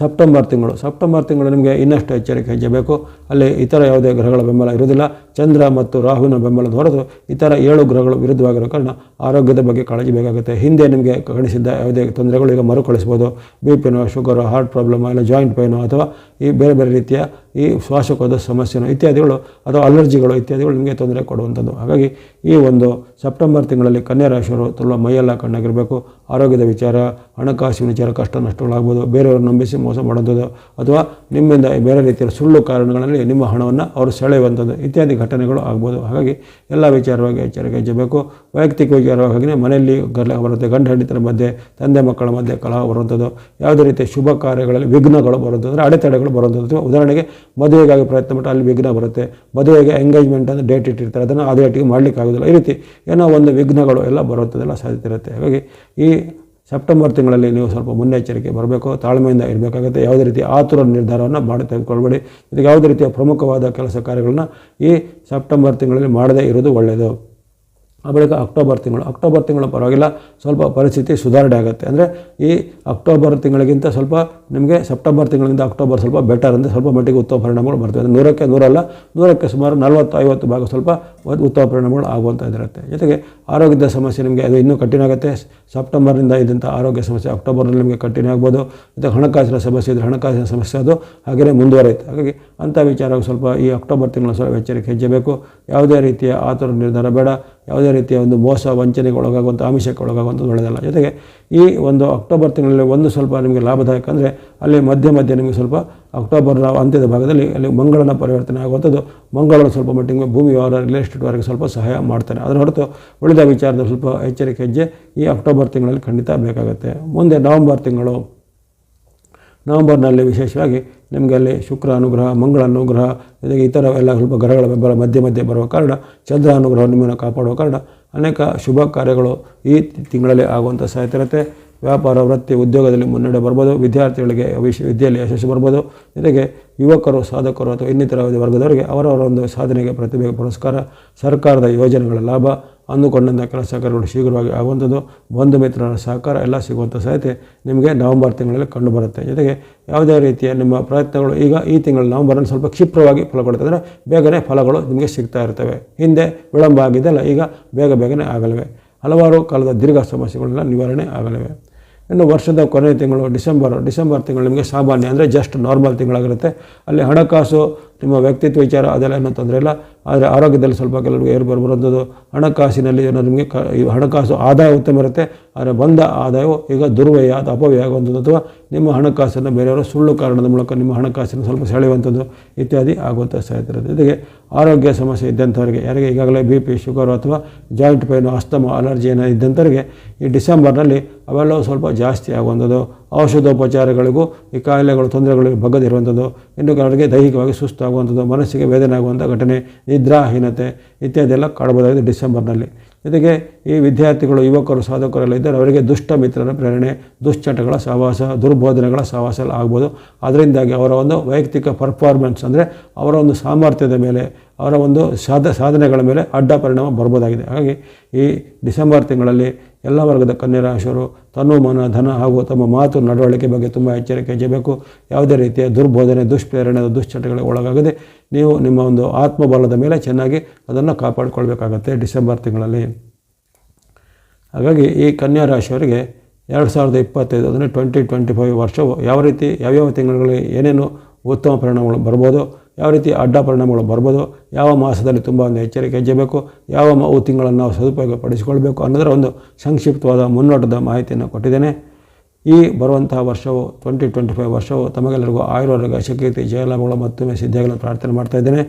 ಸೆಪ್ಟೆಂಬರ್ ತಿಂಗಳು. ಸೆಪ್ಟೆಂಬರ್ ತಿಂಗಳು ನಿಮಗೆ ಇನ್ನಷ್ಟು ಎಚ್ಚರಿಕೆ ಹೆಜ್ಜೆ ಬೇಕು ಅಲ್ಲಿ ಇತರ ಯಾವುದೇ ಗ್ರಹಗಳ ಬೆಂಬಲ ಇರುವುದಿಲ್ಲ. ಚಂದ್ರ ಮತ್ತು ರಾಹುವಿನ ಬೆಂಬಲದ ಹೊರತು ಇತರ ಏಳು ಗ್ರಹಗಳು ವಿರುದ್ಧವಾಗಿರೋ ಕಾರಣ ಆರೋಗ್ಯದ ಬಗ್ಗೆ ಕಾಳಜಿ ಬೇಕಾಗುತ್ತೆ. ಹಿಂದೆ ನಿಮಗೆ ಕಾಣಿಸಿದ್ದ ಯಾವುದೇ ತೊಂದರೆಗಳು ಈಗ ಮರುಕಳಿಸ್ಬೋದು ಬಿ ಪಿನೋ ಶುಗರು ಹಾರ್ಟ್ ಪ್ರಾಬ್ಲಮ್ ಇಲ್ಲ ಜಾಯಿಂಟ್ ಪೈನು ಅಥವಾ ಈ ಬೇರೆ ಬೇರೆ ರೀತಿಯ ಈ ಶ್ವಾಸಕೋಧ ಸಮಸ್ಯೆನೋ ಇತ್ಯಾದಿಗಳು ಅಥವಾ ಅಲರ್ಜಿಗಳು ಇತ್ಯಾದಿಗಳು ನಿಮಗೆ ತೊಂದರೆ ಕೊಡುವಂಥದ್ದು. ಹಾಗಾಗಿ ಈ ಒಂದು ಸೆಪ್ಟೆಂಬರ್ ತಿಂಗಳಲ್ಲಿ ಕನ್ಯಾ ರಾಶಿಯವರು ತುಂಬ ಮೈಯೆಲ್ಲ ಕಣ್ಣಾಗಿರಬೇಕು. ಆರೋಗ್ಯದ ವಿಚಾರ, ಹಣಕಾಸಿನ ವಿಚಾರ, ಕಷ್ಟ ನಷ್ಟಗಳಾಗ್ಬೋದು ಬೇರೆಯವರು ನಂಬಿಸಿ ಮೋಸ ಮಾಡುವಂಥದ್ದು, ಅಥವಾ ನಿಮ್ಮಿಂದ ಬೇರೆ ರೀತಿಯ ಸುಳ್ಳು ಕಾರಣಗಳಲ್ಲಿ ನಿಮ್ಮ ಹಣವನ್ನು ಅವರು ಸೆಳೆಯುವಂಥದ್ದು ಇತ್ಯಾದಿ ಘಟನೆಗಳು ಆಗ್ಬೋದು. ಹಾಗಾಗಿ ಎಲ್ಲ ವಿಚಾರವಾಗಿ ಎಚ್ಚರಿಕೆ ಹೆಚ್ಚಬೇಕು ವೈಯಕ್ತಿಕ ವಿಚಾರವಾಗಿ ಮನೆಯಲ್ಲಿ ಗಲ ಬರುತ್ತೆ, ಗಂಡ ಹೆಂಡತಿರ ಮಧ್ಯೆ, ತಂದೆ ಮಕ್ಕಳ ಮಧ್ಯೆ ಕಲಹ ಬರುವಂಥದ್ದು, ಯಾವುದೇ ರೀತಿಯ ಶುಭ ಕಾರ್ಯಗಳಲ್ಲಿ ವಿಘ್ನಗಳು ಬರುವಂಥದ್ದು ಅಡೆತಡೆಗಳು ಬರುವಂಥದ್ದು. ಉದಾಹರಣೆಗೆ ಮದುವೆಗಾಗಿ ಪ್ರಯತ್ನ ಮಾಡಿ ಅಲ್ಲಿ ವಿಘ್ನ ಬರುತ್ತೆ, ಮದುವೆಗೆ ಎಂಗೇಜ್ಮೆಂಟ್ ಅಂದರೆ ಡೇಟ್ ಇಟ್ಟಿರ್ತಾರೆ, ಅದನ್ನು ಅದೇ ಡೇಟಿಗೆ ಮಾಡಲಿಕ್ಕಾಗೋದಿಲ್ಲ. ಈ ರೀತಿ ಏನೋ ಒಂದು ವಿಘ್ನಗಳು ಎಲ್ಲ ಬರುತ್ತದೆಲ್ಲ ಸಾಧ್ಯತೆ ಇರುತ್ತೆ. ಹಾಗಾಗಿ ಈ ಸೆಪ್ಟೆಂಬರ್ ತಿಂಗಳಲ್ಲಿ ನೀವು ಸ್ವಲ್ಪ ಮುನ್ನೆಚ್ಚರಿಕೆ ಬರಬೇಕು, ತಾಳ್ಮೆಯಿಂದ ಇರಬೇಕಾಗುತ್ತೆ. ಯಾವುದೇ ರೀತಿ ಆತುರ ನಿರ್ಧಾರವನ್ನು ಮಾಡಿ ತೆಗೆದುಕೊಳ್ಬೇಡಿ. ಇದಕ್ಕೆ ಯಾವುದೇ ರೀತಿಯ ಪ್ರಮುಖವಾದ ಕೆಲಸ ಕಾರ್ಯಗಳನ್ನ ಈ ಸೆಪ್ಟೆಂಬರ್ ತಿಂಗಳಲ್ಲಿ ಮಾಡದೇ ಇರೋದು ಒಳ್ಳೆಯದು. ಆ ಬಳಿಕ ಅಕ್ಟೋಬರ್ ತಿಂಗಳು. ಅಕ್ಟೋಬರ್ ತಿಂಗಳು ಪರವಾಗಿಲ್ಲ, ಸ್ವಲ್ಪ ಪರಿಸ್ಥಿತಿ ಸುಧಾರಣೆ ಆಗುತ್ತೆ. ಅಂದರೆ ಈ ಅಕ್ಟೋಬರ್ ತಿಂಗಳಿಗಿಂತ ಸ್ವಲ್ಪ ನಿಮಗೆ ಸೆಪ್ಟೆಂಬರ್ ತಿಂಗಳಿಂದ ಅಕ್ಟೋಬರ್ ಸ್ವಲ್ಪ ಬೆಟರ್ ಅಂದರೆ ಸ್ವಲ್ಪ ಮಟ್ಟಿಗೆ ಉತ್ತಮ ಪರಿಣಾಮಗಳು ಬರ್ತವೆ. ಅಂದರೆ ನೂರಕ್ಕೆ ನೂರಲ್ಲ ನೂರಕ್ಕೆ ಸುಮಾರು ನಲವತ್ತು ಐವತ್ತು ಭಾಗ ಸ್ವಲ್ಪ ಉತ್ತಮ ಪರಿಣಾಮಗಳು ಆಗುವಂಥ ಇರುತ್ತೆ ಜೊತೆಗೆ ಆರೋಗ್ಯದ ಸಮಸ್ಯೆ ನಿಮಗೆ ಅದು ಇನ್ನೂ ಕಠಿಣ ಆಗುತ್ತೆ. ಸೆಪ್ಟೆಂಬರ್ನಿಂದ ಇದ್ದಂಥ ಆರೋಗ್ಯ ಸಮಸ್ಯೆ ಅಕ್ಟೋಬರ್ನಲ್ಲಿ ನಿಮಗೆ ಕಠಿಣ ಆಗ್ಬೋದು. ಮತ್ತು ಹಣಕಾಸಿನ ಸಮಸ್ಯೆ ಇದ್ದರೆ ಹಣಕಾಸಿನ ಸಮಸ್ಯೆ ಅದು ಹಾಗೆಯೇ ಮುಂದುವರೆಯುತ್ತೆ. ಹಾಗಾಗಿ ಅಂಥ ವಿಚಾರ ಸ್ವಲ್ಪ ಈ ಅಕ್ಟೋಬರ್ ತಿಂಗಳ ಸ್ವಲ್ಪ ಎಚ್ಚರಿಕೆ ಬೇಕು ಯಾವುದೇ ರೀತಿಯ ಆತುರ ನಿರ್ಧಾರ ಬೇಡ. ಯಾವುದೇ ರೀತಿಯ ಒಂದು ಮೋಸ ವಂಚನೆಗೆ ಒಳಗಾಗುವಂಥ ಆಮಿಷಕ್ಕೆ ಒಳಗಾಗುವಂಥದ್ದು ಒಳ್ಳೆಯದಲ್ಲ. ಜೊತೆಗೆ ಈ ಒಂದು ಅಕ್ಟೋಬರ್ ತಿಂಗಳಲ್ಲಿ ಒಂದು ಸ್ವಲ್ಪ ನಿಮಗೆ ಲಾಭದಾಯಕ ಅಂದರೆ ಅಲ್ಲಿ ಮಧ್ಯ ಮಧ್ಯೆ ನಿಮಗೆ ಸ್ವಲ್ಪ ಅಕ್ಟೋಬರ್ನ ಅಂತ್ಯದ ಭಾಗದಲ್ಲಿ ಅಲ್ಲಿ ಮಂಗಳನ ಪರಿವರ್ತನೆ ಆಗುವಂಥದ್ದು. ಮಂಗಳನ ಸ್ವಲ್ಪ ಮಟ್ಟಿಗೆ ಭೂಮಿ ವ್ಯವಹಾರ ರಿಯಲ್ ಎಸ್ಟೇಟ್ವರೆಗೆ ಸ್ವಲ್ಪ ಸಹಾಯ ಮಾಡ್ತಾರೆ. ಅದರ ಹೊರತು ಉಳಿದ ವಿಚಾರದ ಸ್ವಲ್ಪ ಎಚ್ಚರಿಕೆ ಹೆಜ್ಜೆ ಈ ಅಕ್ಟೋಬರ್ ತಿಂಗಳಲ್ಲಿ ಖಂಡಿತ ಬೇಕಾಗುತ್ತೆ. ಮುಂದೆ ನವಂಬರ್ ತಿಂಗಳು. ನವಂಬರ್ನಲ್ಲಿ ವಿಶೇಷವಾಗಿ ನಿಮಗೆ ಅಲ್ಲಿ ಶುಕ್ರ ಅನುಗ್ರಹ ಮಂಗಳ ಅನುಗ್ರಹ ಜೊತೆಗೆ ಇತರ ಎಲ್ಲ ಸ್ವಲ್ಪ ಗ್ರಹಗಳ ಬೆಂಬಲ ಮಧ್ಯೆ ಮಧ್ಯೆ ಬರುವ ಕಾರಣ ಚಂದ್ರ ಅನುಗ್ರಹ ನಿಮ್ಮನ್ನು ಕಾಪಾಡುವ ಕಾರಣ ಅನೇಕ ಶುಭ ಕಾರ್ಯಗಳು ಈ ತಿಂಗಳಲ್ಲಿ ಆಗುವಂಥ ಸಾಧ್ಯತೆ ವ್ಯಾಪಾರ, ವೃತ್ತಿ, ಉದ್ಯೋಗದಲ್ಲಿ ಮುನ್ನಡೆ ಬರ್ಬೋದು, ವಿದ್ಯಾರ್ಥಿಗಳಿಗೆ ವಿಶ್ವ ವಿದ್ಯೆಯಲ್ಲಿ ಯಶಸ್ಸು ಬರ್ಬೋದು. ಜೊತೆಗೆ ಯುವಕರು, ಸಾಧಕರು ಅಥವಾ ಇನ್ನಿತರ ವರ್ಗದವರಿಗೆ ಅವರವರ ಒಂದು ಸಾಧನೆಗೆ ಪ್ರತಿಭೆಗೆ ಪುರಸ್ಕಾರ, ಸರ್ಕಾರದ ಯೋಜನೆಗಳ ಲಾಭ ಅಂದುಕೊಂಡಂಥ ಕೆಲಸ ಕಾರ್ಯಗಳು ಶೀಘ್ರವಾಗಿ ಆಗುವಂಥದ್ದು. ಬಂಧು ಮಿತ್ರರ ಸಹಕಾರ ಎಲ್ಲ ಸಿಗುವಂಥ ಸಾಧ್ಯತೆ ನಿಮಗೆ ನವೆಂಬರ್ ತಿಂಗಳಲ್ಲಿ ಕಂಡುಬರುತ್ತೆ ಜೊತೆಗೆ ಯಾವುದೇ ರೀತಿಯ ನಿಮ್ಮ ಪ್ರಯತ್ನಗಳು ಈಗ ಈ ತಿಂಗಳು ನವಂಬರಲ್ಲಿ ಸ್ವಲ್ಪ ಕ್ಷಿಪ್ರವಾಗಿ ಫಲ ಕೊಡುತ್ತೆ ಅಂದರೆ ಬೇಗನೆ ಫಲಗಳು ನಿಮಗೆ ಸಿಗ್ತಾ ಇರ್ತವೆ. ಹಿಂದೆ ವಿಳಂಬ ಆಗಿದ್ದಲ್ಲ ಈಗ ಬೇಗ ಬೇಗನೆ ಆಗಲಿವೆ. ಹಲವಾರು ಕಾಲದ ದೀರ್ಘ ಸಮಸ್ಯೆಗಳೆಲ್ಲ ನಿವಾರಣೆ ಆಗಲಿವೆ. ಇನ್ನು ವರ್ಷದ ಕೊನೆಯ ತಿಂಗಳು ಡಿಸೆಂಬರ್ ಡಿಸೆಂಬರ್ ತಿಂಗಳು ನಿಮಗೆ ಸಾಮಾನ್ಯ ಅಂದರೆ ಜಸ್ಟ್ ನಾರ್ಮಲ್ ತಿಂಗಳಾಗಿರುತ್ತೆ. ಅಲ್ಲಿ ಹಣಕಾಸು ನಿಮ್ಮ ವ್ಯಕ್ತಿತ್ವ ವಿಚಾರ ಅದೆಲ್ಲ ಏನೂ ತೊಂದರೆ ಇಲ್ಲ. ಆದರೆ ಆರೋಗ್ಯದಲ್ಲಿ ಸ್ವಲ್ಪ ಕೆಲವರಿಗೆ ಏರು ಬರುವಂಥದ್ದು ಹಣಕಾಸಿನಲ್ಲಿ ಏನೋ ನಿಮಗೆ ಕ ಹಣಕಾಸು ಆದಾಯ ಉತ್ತಮ ಇರುತ್ತೆ. ಆದರೆ ಬಂದ ಆದಾಯವು ಈಗ ದುರ್ವ್ಯಯ ಅಥವಾ ಅಪವ್ಯಯ ಆಗುವಂಥದ್ದು ಅಥವಾ ನಿಮ್ಮ ಹಣಕಾಸನ್ನು ಬೇರೆಯವರು ಸುಳ್ಳು ಕಾರಣದ ಮೂಲಕ ನಿಮ್ಮ ಹಣಕಾಸನ್ನು ಸ್ವಲ್ಪ ಸೆಳೆಯುವಂಥದ್ದು ಇತ್ಯಾದಿ ಆಗುವಂಥ ಸಾಧ್ಯತೆ ಜೊತೆಗೆ ಆರೋಗ್ಯ ಸಮಸ್ಯೆ ಇದ್ದಂಥವರಿಗೆ, ಯಾರಿಗೆ ಈಗಾಗಲೇ ಬಿ ಪಿ, ಶುಗರ್ ಅಥವಾ ಜಾಯಿಂಟ್ ಪೈನು, ಅಸ್ತಮ ಅಲರ್ಜಿ ಏನೋ ಇದ್ದಂಥವ್ರಿಗೆ ಈ ಡಿಸೆಂಬರ್ನಲ್ಲಿ ಅವೆಲ್ಲವೂ ಸ್ವಲ್ಪ ಜಾಸ್ತಿ ಆಗುವಂಥದ್ದು. ಔಷಧೋಪಚಾರಗಳಿಗೂ ಈ ಕಾಯಿಲೆಗಳು, ತೊಂದರೆಗಳಿಗೆ ಬಗ್ಗದಿರುವಂಥದ್ದು, ಇನ್ನು ಕೆಲವರಿಗೆ ದೈಹಿಕವಾಗಿ ಸುಸ್ತಾಗುವಂಥದ್ದು, ಮನಸ್ಸಿಗೆ ವೇದನೆ ಆಗುವಂಥ ಘಟನೆ, ನಿದ್ರಾಹೀನತೆ ಇತ್ಯಾದಿ ಎಲ್ಲ ಕಾಣಬಹುದಾಗಿದೆ ಡಿಸೆಂಬರ್ನಲ್ಲಿ. ಜೊತೆಗೆ ಈ ವಿದ್ಯಾರ್ಥಿಗಳು, ಯುವಕರು, ಸಾಧಕರೆಲ್ಲ ಇದ್ದರೆ ಅವರಿಗೆ ದುಷ್ಟ ಮಿತ್ರರ ಪ್ರೇರಣೆ, ದುಶ್ಚಟಗಳ ಸಹವಾಸ ದುರ್ಬೋಧನೆಗಳ ಸಹವಾಸ ಎಲ್ಲ ಆಗ್ಬೋದು. ಅದರಿಂದಾಗಿ ಅವರ ಒಂದು ವೈಯಕ್ತಿಕ ಪರ್ಫಾರ್ಮೆನ್ಸ್ ಅಂದರೆ ಅವರ ಒಂದು ಸಾಮರ್ಥ್ಯದ ಮೇಲೆ, ಅವರ ಒಂದು ಸಾಧ, ಸಾಧನೆಗಳ ಮೇಲೆ ಅಡ್ಡ ಪರಿಣಾಮ ಬರ್ಬೋದಾಗಿದೆ. ಹಾಗಾಗಿ ಈ ಡಿಸೆಂಬರ್ ತಿಂಗಳಲ್ಲಿ ಎಲ್ಲ ವರ್ಗದ ಕನ್ಯಾ ರಾಶಿಯವರು ತನು ಮನ, ಧನ ಹಾಗೂ ತಮ್ಮ ಮಾತು, ನಡವಳಿಕೆ ಬಗ್ಗೆ ತುಂಬ ಎಚ್ಚರಿಕೆ ಹೆಜ್ಜಬೇಕು ಯಾವುದೇ ರೀತಿಯ ದುರ್ಬೋಧನೆ, ದುಷ್ಪ್ರೇರಣೆ, ದುಶ್ಚಟಗಳಿಗೆ ಒಳಗಾಗದೆ ನೀವು ನಿಮ್ಮ ಒಂದು ಆತ್ಮಬಲದ ಮೇಲೆ ಚೆನ್ನಾಗಿ ಅದನ್ನು ಕಾಪಾಡಿಕೊಳ್ಬೇಕಾಗತ್ತೆ ಡಿಸೆಂಬರ್ ತಿಂಗಳಲ್ಲಿ. ಹಾಗಾಗಿ ಈ ಕನ್ಯಾ ರಾಶಿಯವರಿಗೆ ಎರಡು ಸಾವಿರದ ಇಪ್ಪತ್ತೈದು ಅಂದರೆ ಟ್ವೆಂಟಿ ಟ್ವೆಂಟಿ ಫೈವ್ ವರ್ಷವು ಯಾವ ರೀತಿ, ಯಾವ್ಯಾವ ತಿಂಗಳಲ್ಲಿ ಏನೇನು ಉತ್ತಮ ಪರಿಣಾಮಗಳು ಬರ್ಬೋದು ಯಾವ ರೀತಿ ಅಡ್ಡ ಪರಿಣಾಮಗಳು ಬರ್ಬೋದು, ಯಾವ ಮಾಸದಲ್ಲಿ ತುಂಬ ಒಂದು ಎಚ್ಚರಿಕೆ ಹೆಜ್ಜೆಬೇಕು ಯಾವ ಅವು ತಿಂಗಳನ್ನು ನಾವು ಸದುಪಯೋಗ ಪಡಿಸಿಕೊಳ್ಬೇಕು ಅನ್ನೋದರ ಒಂದು ಸಂಕ್ಷಿಪ್ತವಾದ ಮುನ್ನೋಟದ ಮಾಹಿತಿಯನ್ನು ಕೊಟ್ಟಿದ್ದೇನೆ. ಈ ಬರುವಂತಹ ವರ್ಷವು ಟ್ವೆಂಟಿ ಟ್ವೆಂಟಿ ಫೈವ್ ವರ್ಷವು ತಮಗೆಲ್ಲರಿಗೂ ಆಯುರ್ವೇದ ಶಕ್ತಿ ಜಯಲಾಭಗಳು ಮತ್ತೊಮ್ಮೆ ಸಿದ್ಧಿಯಾಗಲು ಪ್ರಾರ್ಥನೆ ಮಾಡ್ತಾ ಇದ್ದೇನೆ.